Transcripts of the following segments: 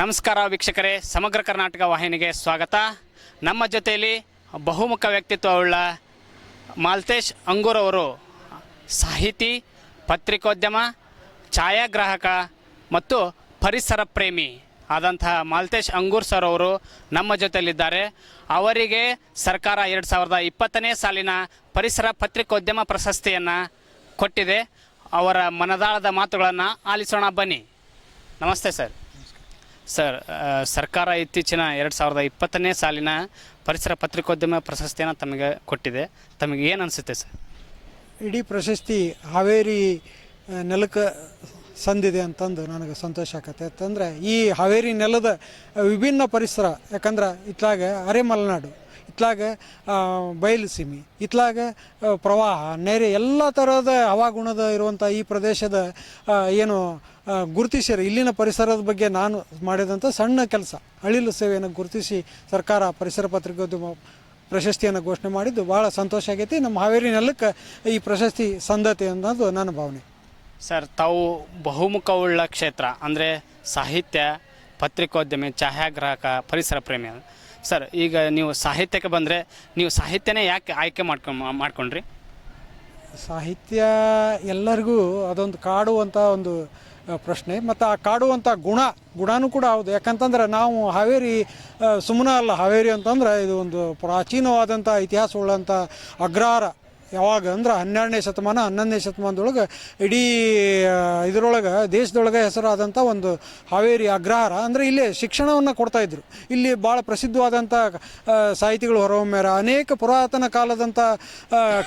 ನಮಸ್ಕಾರ ವೀಕ್ಷಕರೇ, ಸಮಗ್ರ ಕರ್ನಾಟಕ ವಾಹಿನಿಗೆ ಸ್ವಾಗತ. ನಮ್ಮ ಜೊತೆಯಲ್ಲಿ ಬಹುಮುಖ ವ್ಯಕ್ತಿತ್ವವುಳ್ಳ ಮಾಲ್ತೇಶ್ ಅಂಗೂರ್ ಅವರು, ಸಾಹಿತಿ, ಪತ್ರಿಕೋದ್ಯಮ, ಛಾಯಾಗ್ರಾಹಕ ಮತ್ತು ಪರಿಸರ ಪ್ರೇಮಿ ಆದಂತಹ ಮಾಲ್ತೇಶ್ ಅಂಗೂರ್ ಸರ್ ಅವರು ನಮ್ಮ ಜೊತೆಯಲ್ಲಿದ್ದಾರೆ. ಅವರಿಗೆ ಸರ್ಕಾರ ಎರಡು ಸಾವಿರದ ಇಪ್ಪತ್ತನೇ ಸಾಲಿನ ಪರಿಸರ ಪತ್ರಿಕೋದ್ಯಮ ಪ್ರಶಸ್ತಿಯನ್ನು ಕೊಟ್ಟಿದೆ. ಅವರ ಮನದಾಳದ ಮಾತುಗಳನ್ನು ಆಲಿಸೋಣ ಬನ್ನಿ. ನಮಸ್ತೆ ಸರ್. ಸರ್ ಸರ್ಕಾರ ಇತ್ತೀಚಿನ ಎರಡು ಸಾವಿರದ ಇಪ್ಪತ್ತನೇ ಸಾಲಿನ ಪರಿಸರ ಪತ್ರಿಕೋದ್ಯಮ ಪ್ರಶಸ್ತಿಯನ್ನು ತಮಗೆ ಕೊಟ್ಟಿದೆ. ತಮಗೆ ಏನು ಅನಿಸುತ್ತೆ ಸರ್? ಇಡೀ ಪ್ರಶಸ್ತಿ ಹಾವೇರಿ ನೆಲಕ್ಕೆ ಸಂದಿದೆ ಅಂತಂದು ನನಗೆ ಸಂತೋಷ ಆಕತ್ತೆ. ಯಾಕಂದರೆ ಈ ಹಾವೇರಿ ನೆಲದ ವಿಭಿನ್ನ ಪರಿಸರ, ಯಾಕಂದ್ರೆ ಇತ್ಲಾಗ ಅರೆಮಲೆನಾಡು ಇತ್ಲಾಗ ಬಯಲು ಸೀಮೆ, ಇತ್ಲಾಗ ಪ್ರವಾಹ, ನೆರೆ, ಎಲ್ಲ ಥರದ ಹವಾಗುಣದ ಇರುವಂಥ ಈ ಪ್ರದೇಶದ ಏನು ಗುರುತಿಸಿರ. ಇಲ್ಲಿನ ಪರಿಸರದ ಬಗ್ಗೆ ನಾನು ಮಾಡಿದಂಥ ಸಣ್ಣ ಕೆಲಸ, ಅಳಿಲು ಸೇವೆಯನ್ನು ಗುರುತಿಸಿ ಸರ್ಕಾರ ಪರಿಸರ ಪತ್ರಿಕೋದ್ಯಮ ಪ್ರಶಸ್ತಿಯನ್ನು ಘೋಷಣೆ ಮಾಡಿದ್ದು ಭಾಳ ಸಂತೋಷ ಆಗೈತಿ. ನಮ್ಮ ಹಾವೇರಿ ನೆಲಕ್ಕೆ ಈ ಪ್ರಶಸ್ತಿ ಸಂದತೆ ಅನ್ನೋದು ನನ್ನ ಭಾವನೆ. ಸರ್, ತಾವು ಬಹುಮುಖವುಳ್ಳ ಕ್ಷೇತ್ರ, ಅಂದರೆ ಸಾಹಿತ್ಯ, ಪತ್ರಿಕೋದ್ಯಮಿ, ಛಾಯಾಗ್ರಾಹಕ, ಪರಿಸರ ಪ್ರೇಮಿ. ಸರ್, ಈಗ ನೀವು ಸಾಹಿತ್ಯಕ್ಕೆ ಬಂದರೆ ನೀವು ಸಾಹಿತ್ಯನೇ ಯಾಕೆ ಆಯ್ಕೆ ಮಾಡ್ಕೊ ಮಾಡ್ಕೊಂಡ್ರಿ? ಸಾಹಿತ್ಯ ಎಲ್ಲರಿಗೂ ಅದೊಂದು ಕಾಡುವಂಥ ಒಂದು ಪ್ರಶ್ನೆ. ಮತ್ತು ಆ ಕಾಡುವಂಥ ಗುಣ, ಗುಣನೂ ಕೂಡ ಹೌದು. ಯಾಕಂತಂದ್ರೆ ನಾವು ಹಾವೇರಿ ಸುಮ್ಮನೆ ಅಲ್ಲ ಹಾವೇರಿ ಅಂತಂದ್ರೆ ಇದು ಒಂದು ಪ್ರಾಚೀನವಾದಂಥ ಇತಿಹಾಸವುಳ್ಳಂಥ ಅಗ್ರಹಾರ ಯಾವಾಗ ಅಂದ್ರೆ ಹನ್ನೆರಡನೇ ಶತಮಾನ, ಹನ್ನೊಂದನೇ ಶತಮಾನದೊಳಗೆ ಇಡೀ ಇದರೊಳಗೆ, ದೇಶದೊಳಗೆ ಹೆಸರಾದಂಥ ಒಂದು ಹಾವೇರಿ ಅಗ್ರಹಾರ, ಅಂದರೆ ಇಲ್ಲಿ ಶಿಕ್ಷಣವನ್ನು ಕೊಡ್ತಾ ಇದ್ರು. ಇಲ್ಲಿ ಭಾಳ ಪ್ರಸಿದ್ಧವಾದಂಥ ಸಾಹಿತಿಗಳು ಹೊರಹೊಮ್ಮ್ಯಾರ ಅನೇಕ ಪುರಾತನ ಕಾಲದಂಥ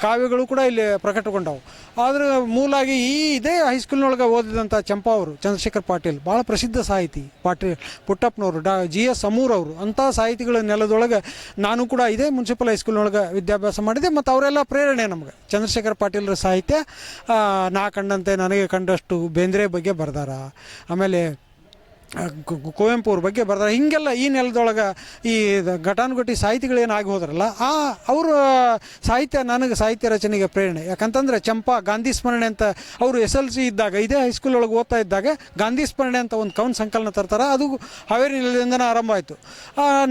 ಕಾವ್ಯಗಳು ಕೂಡ ಇಲ್ಲಿ ಪ್ರಕಟಗೊಂಡವು. ಆದರೆ ಮೂಲಾಗಿ ಈ ಇದೇ ಹೈಸ್ಕೂಲ್ನೊಳಗೆ ಓದಿದಂಥ ಚಂಪಾ ಅವರು, ಚಂದ್ರಶೇಖರ್ ಪಾಟೀಲ್ ಭಾಳ ಪ್ರಸಿದ್ಧ ಸಾಹಿತಿ ಪಾಟೀಲ್, ಪುಟ್ಟಪ್ಪನವರು, ಡಾ, ಜಿ ಎಸ್ ಅಮೂರ್ ಅವರು, ಅಂಥ ಸಾಹಿತಿಗಳ ನೆಲದೊಳಗೆ ನಾನು ಕೂಡ ಇದೇ ಮುನ್ಸಿಪಲ್ ಹೈಸ್ಕೂಲ್ನೊಳಗೆ ವಿದ್ಯಾಭ್ಯಾಸ ಮಾಡಿದೆ, ಮತ್ತು ಅವರೆಲ್ಲ ಪ್ರೇರಣೆ ನಮಗೆ. ಚಂದ್ರಶೇಖರ್ ಪಾಟೀಲ್ರ ಸಾಹಿತ್ಯ ನಾ ಕಂಡಂತೆ ನನಗೆ ಕಂಡಷ್ಟು ಬೇಂದ್ರೆ ಬಗ್ಗೆ ಬರ್ದಾರ. ಆಮೇಲೆ ಕುವೆಂಪು ಅವ್ರ ಬಗ್ಗೆ ಬರ್ತಾರೆ ಹಿಂಗೆಲ್ಲ ಈ ನೆಲದೊಳಗೆ ಈ ಘಟಾನುಘಟಿ ಘಟಾನುಘಟಿ ಸಾಹಿತಿಗಳೇನು ಆಗಿ ಹೋದ್ರಲ್ಲ, ಆ ಅವರ ಸಾಹಿತ್ಯ ನನಗೆ ಸಾಹಿತ್ಯ ರಚನೆಗೆ ಪ್ರೇರಣೆ. ಯಾಕಂತಂದ್ರೆ ಚಂಪಾ ಗಾಂಧಿ ಸ್ಮರಣೆ ಅಂತ ಅವರು ಎಸ್ ಎಲ್ ಸಿ ಇದ್ದಾಗ, ಇದೇ ಹೈಸ್ಕೂಲ್ ಒಳಗೆ ಓದ್ತಾ ಇದ್ದಾಗ ಗಾಂಧಿ ಸ್ಮರಣೆ ಅಂತ ಒಂದು ಕವನ ಸಂಕಲನ ತರ್ತಾರೆ, ಅದು ಹಾವೇರಿ ನೆಲದಿಂದನೇ ಆರಂಭ ಆಯಿತು.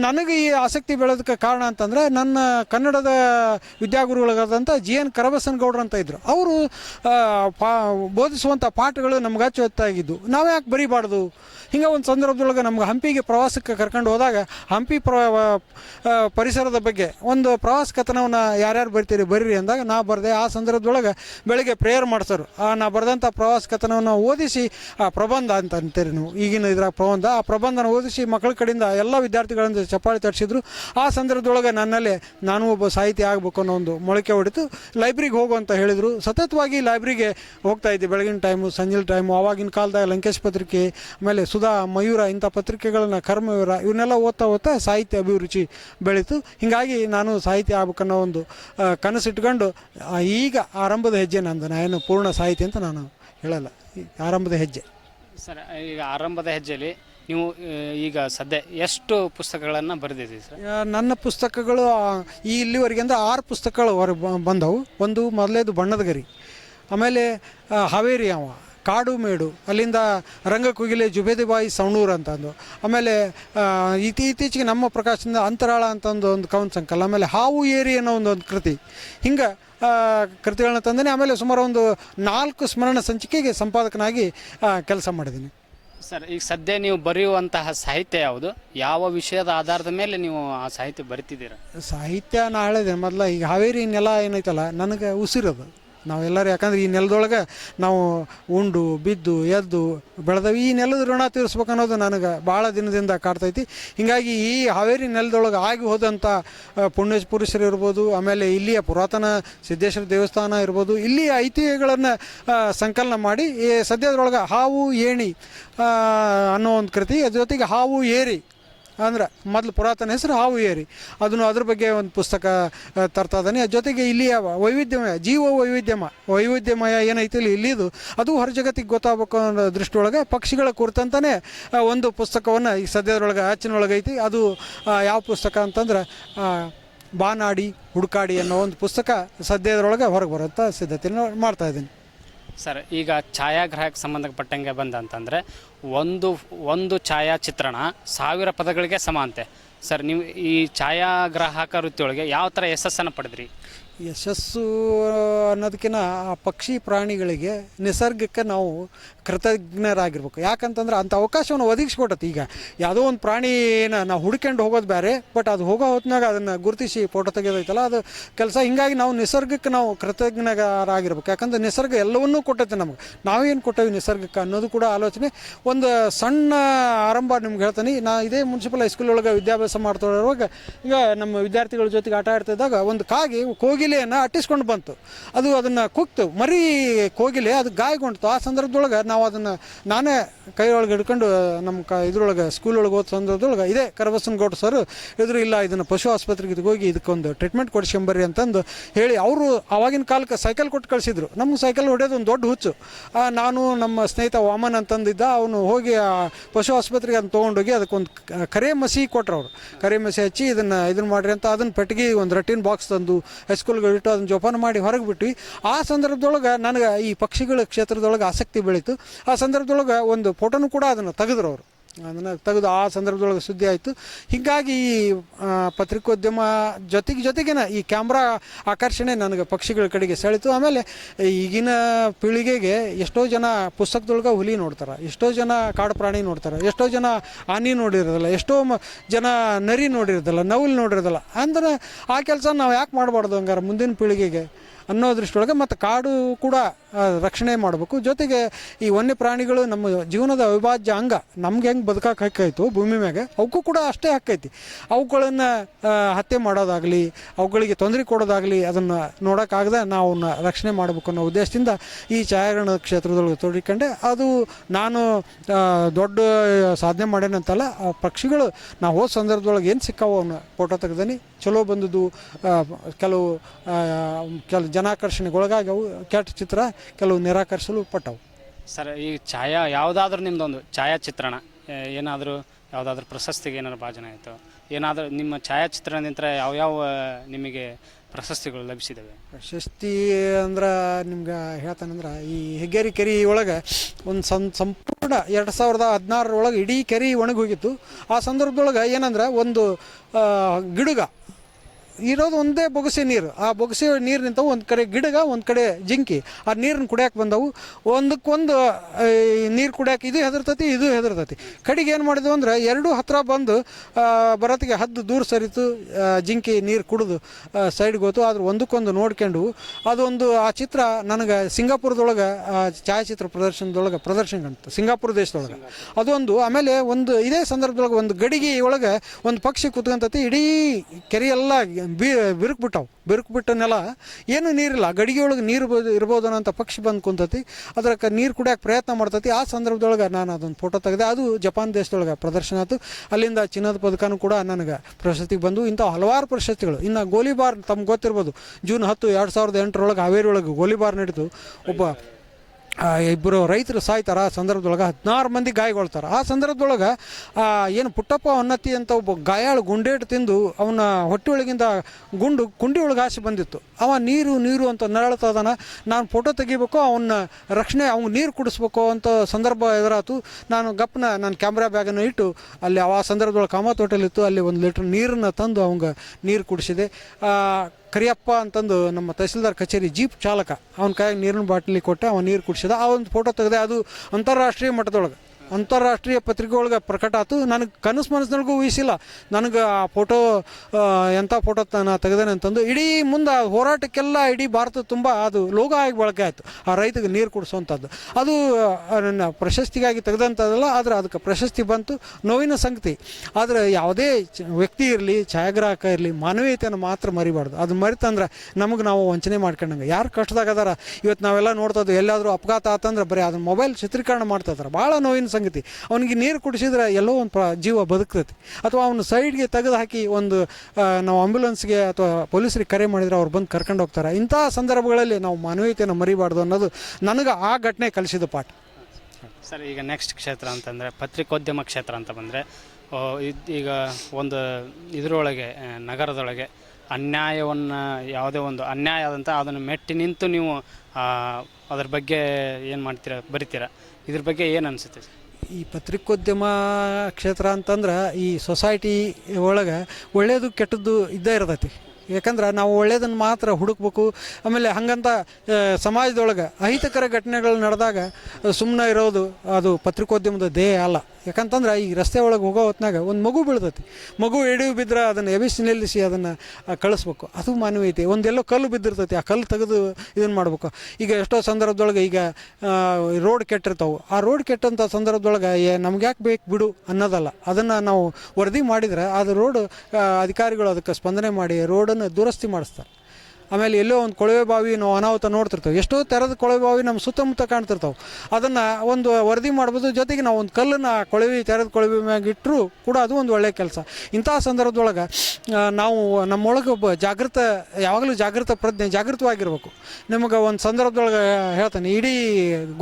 ನನಗೆ ಈ ಆಸಕ್ತಿ ಬೆಳೆದಕ್ಕೆ ಕಾರಣ ಅಂತಂದರೆ ನನ್ನ ಕನ್ನಡದ ವಿದ್ಯಾಗುರುಗಳಾದಂಥ ಜಿ ಎನ್ ಕರಬಸನ್ ಅಂತ ಇದ್ದರು ಅವರು ಪಾ ಬೋಧಿಸುವಂಥ ಪಾಠಗಳು ನಮ್ಗೆ ಅಚ್ಚುವತ್ತಾಗಿದ್ದು ನಾವು ಯಾಕೆ ಬರೀಬಾರ್ದು? ಹಿಂಗೆ ಒಂದು ಸಂದರ್ಭದೊಳಗೆ ನಮ್ಗೆ ಹಂಪಿಗೆ ಪ್ರವಾಸಕ್ಕೆ ಕರ್ಕೊಂಡು ಹೋದಾಗ ಹಂಪಿ ಪ್ರ ಪರಿಸರದ ಬಗ್ಗೆ ಒಂದು ಪ್ರವಾಸ ಕಥನವನ್ನು ಯಾರ್ಯಾರು ಬರ್ತೀರಿ, ಬರ್ರಿ ಅಂದಾಗ ನಾ ಬರೆದೆ. ಆ ಸಂದರ್ಭದೊಳಗೆ ಬೆಳಗ್ಗೆ ಪ್ರೇಯರ್ ಮಾಡ್ಸೋರು. ಆ, ನಾ ಬರೆದಂಥ ಪ್ರವಾಸ ಕಥನವನ್ನು ಓದಿಸಿ, ಆ, ಪ್ರಬಂಧ ಅಂತ ಅಂತೀರಿ ನೀವು. ಈಗಿನ ಇದರ ಪ್ರಬಂಧ. ಆ ಪ್ರಬಂಧನ ಓದಿಸಿ ಮಕ್ಕಳ ಕಡೆಯಿಂದ ಎಲ್ಲ ವಿದ್ಯಾರ್ಥಿಗಳಿಂದ ಚಪ್ಪಾಳಿ ತರಿಸಿದ್ರು. ಆ ಸಂದರ್ಭದೊಳಗೆ ನನ್ನಲ್ಲಿ ನಾನು ಒಬ್ಬ ಸಾಹಿತಿ ಆಗಬೇಕು ಅನ್ನೋ ಒಂದು ಮೊಳಕೆ ಹೊಡಿತು. ಲೈಬ್ರಿಗೆ ಹೋಗು ಅಂತ ಹೇಳಿದರು. ಸತತವಾಗಿ ಲೈಬ್ರಿಗೆ ಹೋಗ್ತಾ ಇದ್ದೆ. ಬೆಳಗಿನ ಟೈಮು ಸಂಜೆ ಟೈಮು ಆವಾಗಿನ ಕಾಲದಾಗ ಲಂಕೇಶ್ ಪತ್ರಿಕೆ, ಆಮೇಲೆ ಸುಧಾ ಮಯೂರ ಇಂಥ ಪತ್ರಿಕೆಗಳನ್ನ ಕರ್ಮವೀರ ಇವನ್ನೆಲ್ಲ ಓದ್ತಾ ಓದ್ತಾ ಸಾಹಿತ್ಯ ಅಭಿರುಚಿ ಬೆಳೀತು. ಹೀಗಾಗಿ ನಾನು ಸಾಹಿತ್ಯ ಆಗ್ಬೇಕನ್ನೋ ಒಂದು ಕನಸಿಟ್ಕೊಂಡು ಈಗ ಆರಂಭದ ಹೆಜ್ಜೆ ನಂದು. ನಾ ಏನು ಪೂರ್ಣ ಸಾಹಿತ್ಯ ಅಂತ ನಾನು ಹೇಳಲ್ಲ. ಆರಂಭದ ಹೆಜ್ಜೆ. ಸರ್ ಈಗ ಆರಂಭದ ಹೆಜ್ಜೆಯಲ್ಲಿ ನೀವು ಈಗ ಸದ್ಯ ಎಷ್ಟು ಪುಸ್ತಕಗಳನ್ನು ಬರೆದಿದ್ದೀವಿ ಸರ್? ನನ್ನ ಪುಸ್ತಕಗಳು ಈ ಇಲ್ಲಿವರೆಗೆ ಅಂದರೆ ಆರು ಪುಸ್ತಕಗಳು ಹೊರ ಬಂದವು. ಒಂದು ಮೊದಲೇದು ಬಣ್ಣದ ಗರಿ ಆಮೇಲೆ ಹಾವೇರಿ ಅವ. ಕಾಡು ಮೇಡು ಅಲ್ಲಿಂದ ರಂಗಕುಗಿಲೆ ಜುಬೇದಿಬಾಯಿ ಸವಣೂರು ಅಂತಂದು. ಆಮೇಲೆ ಇತಿ ಇತ್ತೀಚೆಗೆ ನಮ್ಮ ಪ್ರಕಾಶದಿಂದ ಅಂತರಾಳ ಅಂತ ಒಂದು ಒಂದು ಕವನ ಸಂಕಲ ಆಮೇಲೆ ಹಾವು ಏರಿ ಅನ್ನೋ ಒಂದು ಒಂದು ಕೃತಿ. ಹಿಂಗೆ ಕೃತಿಗಳನ್ನ ತಂದೇನೆ ಆಮೇಲೆ ಸುಮಾರು ಒಂದು ನಾಲ್ಕು ಸ್ಮರಣ ಸಂಚಿಕೆಗೆ ಸಂಪಾದಕನಾಗಿ ಕೆಲಸ ಮಾಡಿದ್ದೀನಿ ಸರ್ ಈಗ ಸದ್ಯ ನೀವು ಬರೆಯುವಂತಹ ಸಾಹಿತ್ಯ ಯಾವುದು? ಯಾವ ವಿಷಯದ ಆಧಾರದ ಮೇಲೆ ನೀವು ಆ ಸಾಹಿತ್ಯ ಬರಿತಿದ್ದೀರಾ? ಸಾಹಿತ್ಯ ನಾ ಹೇಳಿದೆ ಮೊದಲ ಈಗ ಹಾವೇರಿ ನೆಲ ಏನೈತಲ್ಲ ನನಗೆ ಉಸಿರದು. ನಾವೆಲ್ಲರೂ ಯಾಕಂದ್ರೆ ಈ ನೆಲದೊಳಗೆ ನಾವು ಉಂಡು, ಬಿದ್ದು, ಎದ್ದು ಬೆಳೆದವು. ಈ ನೆಲದ ಋಣ ತೀರಿಸ್ಬೇಕು ಅನ್ನೋದು ನನಗೆ ಭಾಳ ದಿನದಿಂದ ಕಾಡ್ತೈತಿ. ಹೀಗಾಗಿ ಈ ಹಾವೇರಿ ನೆಲದೊಳಗೆ ಆಗಿ ಹೋದಂಥ ಪುಣ್ಯ ಪುರುಷರು ಇರ್ಬೋದು, ಆಮೇಲೆ ಇಲ್ಲಿಯ ಪುರಾತನ ಸಿದ್ದೇಶ್ವರ ದೇವಸ್ಥಾನ ಇರ್ಬೋದು, ಇಲ್ಲಿಯ ಐತಿಹ್ಯಗಳನ್ನು ಸಂಕಲನ ಮಾಡಿ ಸದ್ಯದೊಳಗೆ ಹಾವು ಏಣಿ ಅನ್ನೋ ಒಂದು ಕೃತಿ. ಜೊತೆಗೆ ಹಾವು ಏರಿ. ಅಂದ್ರೆ ಮೊದಲು ಪುರಾತನ ಹೆಸರು ಹಾವು ಏರಿ ಅದನ್ನು ಅದ್ರ ಬಗ್ಗೆ ಒಂದು ಪುಸ್ತಕ ತರ್ತಾ ಇದ್ದಾನೆ. ಜೊತೆಗೆ ಇಲ್ಲಿಯ ವೈವಿಧ್ಯಮಯ, ಜೀವ ವೈವಿಧ್ಯಮ. ವೈವಿಧ್ಯಮಯ ಏನೈತಿ ಇಲ್ಲಿ? ಇಲ್ಲಿದು. ಅದು ಹೊರ ಜಗತ್ತಿಗೆ ಗೊತ್ತಾಗಬೇಕು ಅನ್ನೋ ದೃಷ್ಟಿಯೊಳಗೆ ಪಕ್ಷಿಗಳ ಕುರಿತಂತಾನೆ ಒಂದು ಪುಸ್ತಕವನ್ನು ಈ ಸದ್ಯದೊಳಗೆ ಆಚಿನೊಳಗೆ ಐತಿ ಅದು ಯಾವ ಪುಸ್ತಕ ಅಂತಂದ್ರೆ ಬಾನಾಡಿ ಹುಡುಕಾಡಿ ಅನ್ನೋ ಒಂದು ಪುಸ್ತಕ ಸದ್ಯದೊಳಗೆ ಹೊರಗೆ ಬರೋಂಥ ಸಿದ್ಧತೆಯನ್ನು ಮಾಡ್ತಾ ಇದ್ದೀನಿ. ಸರ್, ಈಗ ಛಾಯಾಗ್ರಾಹಕ ಸಂಬಂಧಪಟ್ಟಂಗೆ ಬಂದಂತಂದರೆ ಒಂದು ಒಂದು ಛಾಯಾಚಿತ್ರಣ ಸಾವಿರ ಪದಗಳಿಗೆ ಸಮ ಅಂತೆ ಸರ್, ನೀವು ಈ ಛಾಯಾಗ್ರಾಹಕ ವೃತ್ತಿಯೊಳಗೆ ಯಾವ ಥರ ಯಶಸ್ಸನ್ನು ಪಡೆದ್ರಿ? ಯಶಸ್ಸು ಅನ್ನೋದಕ್ಕಿಂತ ಆ ಪಕ್ಷಿ ಪ್ರಾಣಿಗಳಿಗೆ ನಿಸರ್ಗಕ್ಕೆ ನಾವು ಕೃತಜ್ಞರಾಗಿರ್ಬೇಕು. ಯಾಕಂತಂದ್ರೆ ಅಂಥ ಅವಕಾಶವನ್ನು ಒದಗಿಸ್ಕೊಟ್ಟತಿ ಈಗ. ಯಾವುದೋ ಒಂದು ಪ್ರಾಣಿನ ನಾವು ಹುಡ್ಕೊಂಡು ಹೋಗೋದು ಬೇರೆ ಬಟ್ ಅದು ಹೋಗೋ ಹೊತ್ತಿನಾಗ ಅದನ್ನು ಗುರುತಿಸಿ ಫೋಟೋ ತೆಗೆದೈತಲ್ಲ ಅದು ಕೆಲಸ ಹಿಂಗಾಗಿ ನಾವು ನಿಸರ್ಗಕ್ಕೆ ನಾವು ಕೃತಜ್ಞರಾಗಿರ್ಬೇಕು. ಯಾಕಂದ್ರೆ ನಿಸರ್ಗ ಎಲ್ಲವನ್ನೂ ಕೊಟ್ಟೈತೆ ನಮ್ಗೆ. ನಾವೇನು ಕೊಟ್ಟೇವಿ ನಿಸರ್ಗಕ್ಕೆ ಅನ್ನೋದು ಕೂಡ ಆಲೋಚನೆ. ಒಂದು ಸಣ್ಣ ಆರಂಭ ನಿಮ್ಗೆ ಹೇಳ್ತೀನಿ. ನಾ ಇದೇ ಮುನ್ಸಿಪಲ್ ಹೈಸ್ಕೂಲ್ ಒಳಗೆ ವಿದ್ಯಾಭ್ಯಾಸ ಮಾಡ್ತಾ ಈಗ ನಮ್ಮ ವಿದ್ಯಾರ್ಥಿಗಳ ಜೊತೆಗೆ ಆಟ ಆಡ್ತಿದ್ದಾಗ ಒಂದು ಕಾಗಿ ಕೋಗಿಲೆಯನ್ನು ಅಟ್ಟಿಸ್ಕೊಂಡು ಬಂತು. ಅದು ಅದನ್ನು ಕುಕ್ತು ಮರಿ ಕೋಗಿಲೆ ಅದು ಗಾಯಗೊಂಡಿತು. ಆ ಸಂದರ್ಭದೊಳಗೆ ನಾವು ಅದನ್ನು ನಾನೇ ಕೈಯೊಳಗೆ ಹಿಡ್ಕೊಂಡು, ನಮ್ಮ ಕ ಇದ್ರೊಳಗೆ ಸ್ಕೂಲ್ ಒಳಗೆ ಓದ್ ಸಂದರ್ಭದೊಳಗೆ ಇದೇ ಕರಬಸನ್ ಗೌಡ ಸರ್ ಇದ್ರು ಇಲ್ಲ, ಇದನ್ನು ಪಶು ಆಸ್ಪತ್ರೆಗೆ ಇದಕ್ಕೆ ಹೋಗಿ ಇದಕ್ಕೊಂದು ಟ್ರೀಟ್ಮೆಂಟ್ ಕೊಡಿಸ್ಕೊಂಬರ್ರಿ ಅಂತಂದು ಹೇಳಿ ಅವರು ಆವಾಗಿನ ಕಾಲಕ್ಕೆ ಸೈಕಲ್ ಕೊಟ್ಟು ಕಳಿಸಿದ್ರು. ನಮ್ಗೆ ಸೈಕಲ್ ಹೊಡೆಯೋದು ಒಂದು ದೊಡ್ಡ ಹುಚ್ಚು. ನಾನು ನಮ್ಮ ಸ್ನೇಹಿತ ವಾಮನ್ ಅಂತಂದಿದ್ದ, ಅವನು ಹೋಗಿ ಆ ಪಶು ಆಸ್ಪತ್ರೆಗೆ ಅದನ್ನು ತೊಗೊಂಡೋಗಿ ಅದಕ್ಕೊಂದು ಕರೆ ಮಸಿ ಕೊಟ್ರು ಅವರು. ಕರೆ ಮಸಿ ಹಚ್ಚಿ ಇದನ್ನು ಇದನ್ನು ಮಾಡ್ರಿ ಅಂತ ಅದನ್ನು ಪೆಟ್ಟಿಗೆ ಒಂದು ರಟ್ಟಿನ ಬಾಕ್ಸ್ ತಂದು ಹೈಸ್ಕೂಲ್ಗೆ ಇಟ್ಟು ಅದನ್ನು ಜೋಪಾನ ಮಾಡಿ ಹೊರಗೆ ಬಿಟ್ವಿ. ಆ ಸಂದರ್ಭದೊಳಗೆ ನನಗೆ ಈ ಪಕ್ಷಿಗಳ ಕ್ಷೇತ್ರದೊಳಗೆ ಆಸಕ್ತಿ ಬೆಳೀತು. ಆ ಸಂದರ್ಭದೊಳಗೆ ಒಂದು ಫೋಟೋನು ಕೂಡ ಅದನ್ನು ತೆಗೆದ್ರು ಅವರು. ಅದನ್ನು ತೆಗೆದು ಆ ಸಂದರ್ಭದೊಳಗೆ ಸುದ್ದಿ ಆಯಿತು. ಹೀಗಾಗಿ ಈ ಪತ್ರಿಕೋದ್ಯಮ ಜೊತೆಗೆ ಜೊತೆಗೇನ ಈ ಕ್ಯಾಮ್ರಾ ಆಕರ್ಷಣೆ ನನಗೆ ಪಕ್ಷಿಗಳ ಕಡೆಗೆ ಸೆಳಿತು. ಆಮೇಲೆ ಈಗಿನ ಪೀಳಿಗೆಗೆ ಎಷ್ಟೋ ಜನ ಪುಸ್ತಕದೊಳಗೆ ಹುಲಿ ನೋಡ್ತಾರೆ, ಎಷ್ಟೋ ಜನ ಕಾಡು ಪ್ರಾಣಿ ನೋಡ್ತಾರೆ, ಎಷ್ಟೋ ಜನ ಆನೆ ನೋಡಿರೋದಿಲ್ಲ, ಎಷ್ಟೋ ಜನ ನರಿ ನೋಡಿರೋದಿಲ್ಲ, ನವಿಲು ನೋಡಿರೋದಿಲ್ಲ. ಅಂದ್ರೆ ಆ ಕೆಲಸ ನಾವು ಯಾಕೆ ಮಾಡಬಾರ್ದು ಹಂಗಾರೆ ಮುಂದಿನ ಪೀಳಿಗೆಗೆ? ಅನ್ನೋ ದೃಷ್ಟಿಯೊಳಗೆ ಮತ್ತು ಕಾಡು ಕೂಡ ರಕ್ಷಣೆ ಮಾಡಬೇಕು. ಜೊತೆಗೆ ಈ ವನ್ಯ ಪ್ರಾಣಿಗಳು ನಮ್ಮ ಜೀವನದ ಅವಿಭಾಜ್ಯ ಅಂಗ, ನಮ್ಗೆ ಹೆಂಗೆ ಬದುಕಕ್ಕೆ ಹಕ್ಕಾಯ್ತು ಭೂಮಿ ಮ್ಯಾಗೆ ಅವಕ್ಕೂ ಕೂಡ ಅಷ್ಟೇ ಹಕ್ಕೈತಿ ಅವುಗಳನ್ನು ಹತ್ಯೆ ಮಾಡೋದಾಗಲಿ, ಅವುಗಳಿಗೆ ತೊಂದರೆ ಕೊಡೋದಾಗಲಿ, ಅದನ್ನು ನೋಡೋಕ್ಕಾಗದೆ ನಾವು ಅವನ್ನ ರಕ್ಷಣೆ ಮಾಡಬೇಕು ಅನ್ನೋ ಉದ್ದೇಶದಿಂದ ಈ ಛಾಯಾಗ್ರಹಣ ಕ್ಷೇತ್ರದೊಳಗೆ ತೋಡಿಕೊಂಡೆ ಅದು ನಾನು ದೊಡ್ಡ ಸಾಧನೆ ಮಾಡೇನಂತಲ್ಲ ಆ, ಪಕ್ಷಿಗಳು ನಾವು ಹೋದ ಸಂದರ್ಭದೊಳಗೆ ಏನು ಸಿಕ್ಕಾವೋ ಅವನ್ನ ಫೋಟೋ ತೆಗ್ದೀನಿ. ಚಲೋ ಬಂದದ್ದು ಕೆಲವು ಕೆಲ ಕೆಲವು ಜನಾಕರ್ಷಣೆಗೆ ಅವು ಕೆಟ್ಟ ಚಿತ್ರ ಕೆಲವು ನಿರಾಕರಿಸಲು ಪಟ್ಟವು. ಸರ್ ಈ ಛಾಯಾ ಯಾವುದಾದ್ರೂ ನಿಮ್ಮದೊಂದು ಛಾಯಾಚಿತ್ರಣ ಏನಾದರೂ ಯಾವುದಾದ್ರೂ ಪ್ರಶಸ್ತಿಗೆ ಏನಾದ್ರು ಭಾಜನ ಆಯಿತು? ಏನಾದರೂ ನಿಮ್ಮ ಛಾಯಾಚಿತ್ರಣದಿಂದ ಯಾವ್ಯಾವ ನಿಮಗೆ ಪ್ರಶಸ್ತಿಗಳು ಲಭಿಸಿದವೆ? ಪ್ರಶಸ್ತಿ ಅಂದ್ರೆ ನಿಮ್ಗೆ ಹೇಳ್ತಾನಂದ್ರೆ ಈ ಹೆಗ್ಗೇರಿ ಕೆರೆ ಒಳಗೆ ಒಂದು ಸಂ ಸಂಪೂರ್ಣ ಎರಡು ಸಾವಿರದ ಹದಿನಾರರೊಳಗೆ ಇಡೀ ಕೆರೆ ಒಣಗಿ ಹೋಗಿತ್ತು. ಆ ಸಂದರ್ಭದೊಳಗೆ ಏನಂದ್ರೆ ಒಂದು ಗಿಡುಗ ಇರೋದು ಒಂದೇ ಬೊಗಸೆ ನೀರು. ಆ ಬೊಗಸೆ ನೀರು ನಿಂತವು ಒಂದು ಕಡೆ ಗಿಡಗ, ಒಂದು ಕಡೆ ಜಿಂಕಿ. ಆ ನೀರನ್ನ ಕುಡಿಯಕ್ಕೆ ಬಂದವು. ಒಂದಕ್ಕೊಂದು ನೀರು ಕುಡಿಯಕ್ಕೆ ಇದು ಹೆದರ್ತತಿ ಇದು ಹೆದರ್ತತಿ. ಕಡೆಗೆ ಏನು ಮಾಡಿದ್ವು ಅಂದ್ರೆ ಎರಡೂ ಹತ್ರ ಬಂದು ಬರತ್ತಿಗೆ ಹದ್ದು ದೂರ ಸರಿತು ಜಿಂಕಿ ನೀರು ಕುಡಿದು ಸೈಡ್ಗೆ ಹೋತು. ಆದ್ರೆ ಒಂದಕ್ಕೊಂದು ನೋಡ್ಕೊಂಡು, ಅದೊಂದು, ಆ ಚಿತ್ರ ನನಗೆ ಸಿಂಗಾಪುರದೊಳಗೆ ಛಾಯಾಚಿತ್ರ ಪ್ರದರ್ಶನದೊಳಗೆ ಪ್ರದರ್ಶನ ಕಾಣ್ತು ಸಿಂಗಾಪುರ ದೇಶದೊಳಗೆ. ಅದೊಂದು, ಆಮೇಲೆ ಒಂದು, ಇದೇ ಸಂದರ್ಭದೊಳಗೆ ಒಂದು ಗಡಿಗೆ ಒಳಗೆ ಒಂದು ಪಕ್ಷಿ ಕುತ್ಕೊಂತತಿ. ಇಡೀ ಕೆರೆಯೆಲ್ಲ ಬಿ ಬಿರುಕು ಬಿಟ್ಟವು ಬಿರುಕು ಬಿಟ್ಟ ನೆಲ ಏನು ನೀರಿಲ್ಲ. ಗಡಿಗೆಯೊಳಗೆ ನೀರು ಇರ್ಬೋದು ಅನ್ನೋಂಥ ಪಕ್ಷಿ ಬಂದು ಕುಂತತಿ. ಅದಕ್ಕೆ ನೀರು ಕುಡಿಯೋಕೆ ಪ್ರಯತ್ನ ಮಾಡ್ತತಿ. ಆ ಸಂದರ್ಭದೊಳಗೆ ನಾನು ಅದೊಂದು ಫೋಟೋ ತೆಗೆದೆ. ಅದು ಜಪಾನ್ ದೇಶದೊಳಗೆ ಪ್ರದರ್ಶನ ಆಯಿತು ಅಲ್ಲಿಂದ ಚಿನ್ನದ ಪದಕನೂ ಕೂಡ ನನಗೆ ಪ್ರಶಸ್ತಿಗೆ ಬಂದು ಇಂಥ ಹಲವಾರು ಪ್ರಶಸ್ತಿಗಳು. ಇನ್ನು ಗೋಲಿಬಾರ್ ತಮ್ಗೆ ಗೊತ್ತಿರ್ಬೋದು. ಜೂನ್ ಹತ್ತು ಎರಡು ಸಾವಿರದ ಎಂಟರೊಳಗೆ ಹಾವೇರಿ ಒಳಗೆ ಗೋಲಿಬಾರ್ ನಡೀತು. ಒಬ್ಬ ಇಬ್ಬರು ರೈತರು ಸಾಯ್ತಾರೆ, ಆ ಸಂದರ್ಭದೊಳಗೆ ಹದಿನಾರು ಮಂದಿ ಗಾಯಗೊಳ್ತಾರೆ. ಆ ಸಂದರ್ಭದೊಳಗೆ ಏನು ಪುಟ್ಟಪ್ಪ ಅನ್ನತಿ ಅಂತ ಒಬ್ಬ ಗಾಯಾಳು ಗುಂಡೇಟು ತಿಂದು ಅವನ ಹೊಟ್ಟೆ ಒಳಗಿಂದ ಗುಂಡು ಕುಂಡಿ ಒಳಗೆ ಆಸೆ ಬಂದಿತ್ತು. ಅವ ನೀರು ನೀರು ಅಂತ ನರಳ್ತಾ ಇದ್ದಾನೆ ನಾನು ಫೋಟೋ ತೆಗಿಬೇಕು ಅವನ್ನ ರಕ್ಷಣೆ ಅವ್ನಿಗೆ ನೀರು ಕುಡಿಸ್ಬೇಕು ಅಂತ ಸಂದರ್ಭ ಎದುರಾತು ನಾನು ಗಪ್ನ ನನ್ನ ಕ್ಯಾಮ್ರಾ ಬ್ಯಾಗನ್ನು ಇಟ್ಟು, ಅಲ್ಲಿ ಆ ಸಂದರ್ಭದೊಳಗೆ ಕಾಮತ್ ಹೋಟೆಲ್ ಅಲ್ಲಿ ಒಂದು ಲೀಟ್ರ್ ನೀರನ್ನು ತಂದು ಅವಂಗೆ ನೀರು ಕುಡಿಸಿದೆ. ಕರಿಯಪ್ಪ ಅಂತಂದು ನಮ್ಮ ತಹಸೀಲ್ದಾರ್ ಕಚೇರಿ ಜೀಪ್ ಚಾಲಕ. ಅವನ ಕೈಯಾಗ ನೀರಿನ ಬಾಟ್ಲಿ ಕೊಟ್ಟು ಅವನು ನೀರು ಕುಡಿಸಿದ, ಆ ಒಂದು ಫೋಟೋ ತೆಗೆದೆ ಅದು ಅಂತಾರಾಷ್ಟ್ರೀಯ ಮಟ್ಟದೊಳಗೆ. ಅಂತಾರಾಷ್ಟ್ರೀಯ ಪತ್ರಿಕೆ ಒಳಗೆ ಪ್ರಕಟ ಆಯ್ತು ನನಗೆ ಕನಸು ಮನಸ್ಸಿನೊಳಗೂ ಊಹಿಸಿಲ್ಲ. ನನಗೆ ಆ ಫೋಟೋ ಎಂಥ ಫೋಟೋ ನಾನು ತೆಗೆದೇನೆ ಅಂತಂದು ಇಡೀ ಮುಂದೆ ಹೋರಾಟಕ್ಕೆಲ್ಲ ಇಡೀ ಭಾರತ ತುಂಬ ಅದು ಲೋಗ ಆಗಿ ಬಳಕೆ ಆಯಿತು. ಆ ರೈತಗೆ ನೀರು ಕುಡಿಸುವಂಥದ್ದು ಅದು ನನ್ನ ಪ್ರಶಸ್ತಿಗಾಗಿ ತೆಗೆದಂಥದ್ದಲ್ಲ ಆದರೆ ಅದಕ್ಕೆ ಪ್ರಶಸ್ತಿ ಬಂತು. ನೋವಿನ ಸಂಗತಿ. ಆದರೆ ಯಾವುದೇ ವ್ಯಕ್ತಿ ಇರಲಿ, ಛಾಯಾಗ್ರಾಹಕ ಇರಲಿ, ಮಾನವೀಯತೆಯನ್ನು ಮಾತ್ರ ಮರಿಬಾರ್ದು. ಅದು ಮರಿತಂದ್ರೆ ನಮಗೆ ನಾವು ವಂಚನೆ ಮಾಡ್ಕೊಂಡಂಗೆ. ಯಾರು ಕಷ್ಟದಾಗ ಇವತ್ತು ನಾವೆಲ್ಲ ನೋಡ್ತಾ ಎಲ್ಲಾದರೂ ಅಪಘಾತ ಆತಂದ್ರೆ ಬರೀ ಅದನ್ನ ಮೊಬೈಲ್ ಚಿತ್ರೀಕರಣ ಮಾಡ್ತಾ ಇದ್ದಾರೆ ಭಾಳ ನೋವಿನ ಸಂಗತಿ. ಅವನಿಗೆ ನೀರು ಕುಡಿಸಿದ್ರೆ ಎಲ್ಲೋ ಒಂದು ಪ್ರ ಜೀವ ಬದುಕ್ತೈತಿ ಅಥವಾ ಅವನು ಸೈಡ್ಗೆ ತೆಗೆದು ಹಾಕಿ ಒಂದು ನಾವು ಆಂಬ್ಯುಲೆನ್ಸ್ಗೆ ಅಥವಾ ಪೊಲೀಸರಿಗೆ ಕರೆ ಮಾಡಿದರೆ ಅವ್ರು ಬಂದು ಕರ್ಕೊಂಡು ಹೋಗ್ತಾರೆ. ಇಂಥ ಸಂದರ್ಭಗಳಲ್ಲಿ ನಾವು ಮಾನವೀಯತೆಯನ್ನು ಮರಿಬಾರ್ದು ಅನ್ನೋದು ನನಗೆ ಆ ಘಟನೆ ಕಲಿಸಿದ ಪಾಠ. ಸರ್, ಈಗ ನೆಕ್ಸ್ಟ್ ಕ್ಷೇತ್ರ ಅಂತಂದರೆ ಪತ್ರಿಕೋದ್ಯಮ ಕ್ಷೇತ್ರ ಅಂತ ಬಂದರೆ ಈಗ ಒಂದು ಇದರೊಳಗೆ ನಗರದೊಳಗೆ ಅನ್ಯಾಯವನ್ನು, ಯಾವುದೇ ಒಂದು ಅನ್ಯಾಯ ಆದಂಥ ಅದನ್ನು ಮೆಟ್ಟಿ ನಿಂತು ನೀವು ಅದ್ರ ಬಗ್ಗೆ ಏನು ಮಾಡ್ತೀರಾ, ಬರಿತೀರಾ? ಇದ್ರ ಬಗ್ಗೆ ಏನು ಅನಿಸುತ್ತೆ ಈ ಪತ್ರಿಕೋದ್ಯಮ ಕ್ಷೇತ್ರ ಅಂತಂದ್ರೆ ಈ ಸೊಸೈಟಿ ಒಳಗೆ ಒಳ್ಳೆಯದು ಕೆಟ್ಟದ್ದು ಇದ್ದೇ ಇರ್ತೈತಿ. ಯಾಕಂದ್ರೆ ನಾವು ಒಳ್ಳೆಯದನ್ನು ಮಾತ್ರ ಹುಡುಕ್ಬೇಕು. ಆಮೇಲೆ ಹಂಗಂತ ಸಮಾಜದೊಳಗೆ ಅಹಿತಕರ ಘಟನೆಗಳು ನಡೆದಾಗ ಸುಮ್ಮನೆ ಇರೋದು ಅದು ಪತ್ರಿಕೋದ್ಯಮದ ಧ್ಯೇಯ ಅಲ್ಲ. ಯಾಕಂತಂದ್ರೆ ಈ ರಸ್ತೆ ಒಳಗೆ ಹೋಗೋ ಹೊತ್ನಾಗ ಒಂದು ಮಗು ಬೀಳ್ತೈತಿ. ಮಗು ಎಡಿ ಬಿದ್ದರೆ ಅದನ್ನು ಎಬಿಸಿ ನಿಲ್ಲಿಸಿ ಅದನ್ನು ಕಳಿಸ್ಬೇಕು. ಅದು ಮಾನವೀಯತೆ. ಒಂದೆಲ್ಲೋ ಕಲ್ಲು ಬಿದ್ದಿರ್ತೈತಿ. ಆ ಕಲ್ಲು ತೆಗೆದು ಇದನ್ನು ಮಾಡ್ಬೇಕು. ಈಗ ಎಷ್ಟೋ ಸಂದರ್ಭದೊಳಗೆ ಈಗ ರೋಡ್ ಕೆಟ್ಟಿರ್ತಾವೆ. ಆ ರೋಡ್ ಕೆಟ್ಟಂಥ ಸಂದರ್ಭದೊಳಗೆ ನಮ್ಗೆ ಯಾಕೆ ಬೇಕು ಬಿಡು ಅನ್ನೋದಲ್ಲ. ಅದನ್ನು ನಾವು ವರದಿ ಮಾಡಿದ್ರೆ ಅದು ರೋಡ್ ಅಧಿಕಾರಿಗಳು ಅದಕ್ಕೆ ಸ್ಪಂದನೆ ಮಾಡಿ, ರೋಡನ್ನು ದುರಸ್ತಿ ಮಾಡಿಸ್ತಾರೆ. ಆಮೇಲೆ ಎಲ್ಲೋ ಒಂದು ಕೊಳವೆ ಬಾವಿ ನಾವು ಅನಾಹುತ ನೋಡ್ತಿರ್ತೇವೆ. ಎಷ್ಟೋ ಥರದ ಕೊಳವೆ ಬಾವಿ ನಮ್ಮ ಸುತ್ತಮುತ್ತ ಕಾಣ್ತಿರ್ತಾವೆ. ಅದನ್ನು ಒಂದು ವರದಿ ಮಾಡ್ಬೋದು, ಜೊತೆಗೆ ನಾವು ಒಂದು ಕಲ್ಲನ್ನು ಕೊಳವೆ, ತೆರೆದ ಕೊಳವೆ ಮ್ಯಾಗ ಇಟ್ಟರೂ ಕೂಡ ಅದು ಒಂದು ಒಳ್ಳೆಯ ಕೆಲಸ. ಇಂಥ ಸಂದರ್ಭದೊಳಗೆ ನಾವು ನಮ್ಮೊಳಗೆ ಒಬ್ಬ ಜಾಗೃತ, ಯಾವಾಗಲೂ ಜಾಗೃತ ಪ್ರಜ್ಞೆ, ಜಾಗೃತವಾಗಿರ್ಬೇಕು. ನಿಮಗೆ ಒಂದು ಸಂದರ್ಭದೊಳಗೆ ಹೇಳ್ತಾನೆ, ಇಡೀ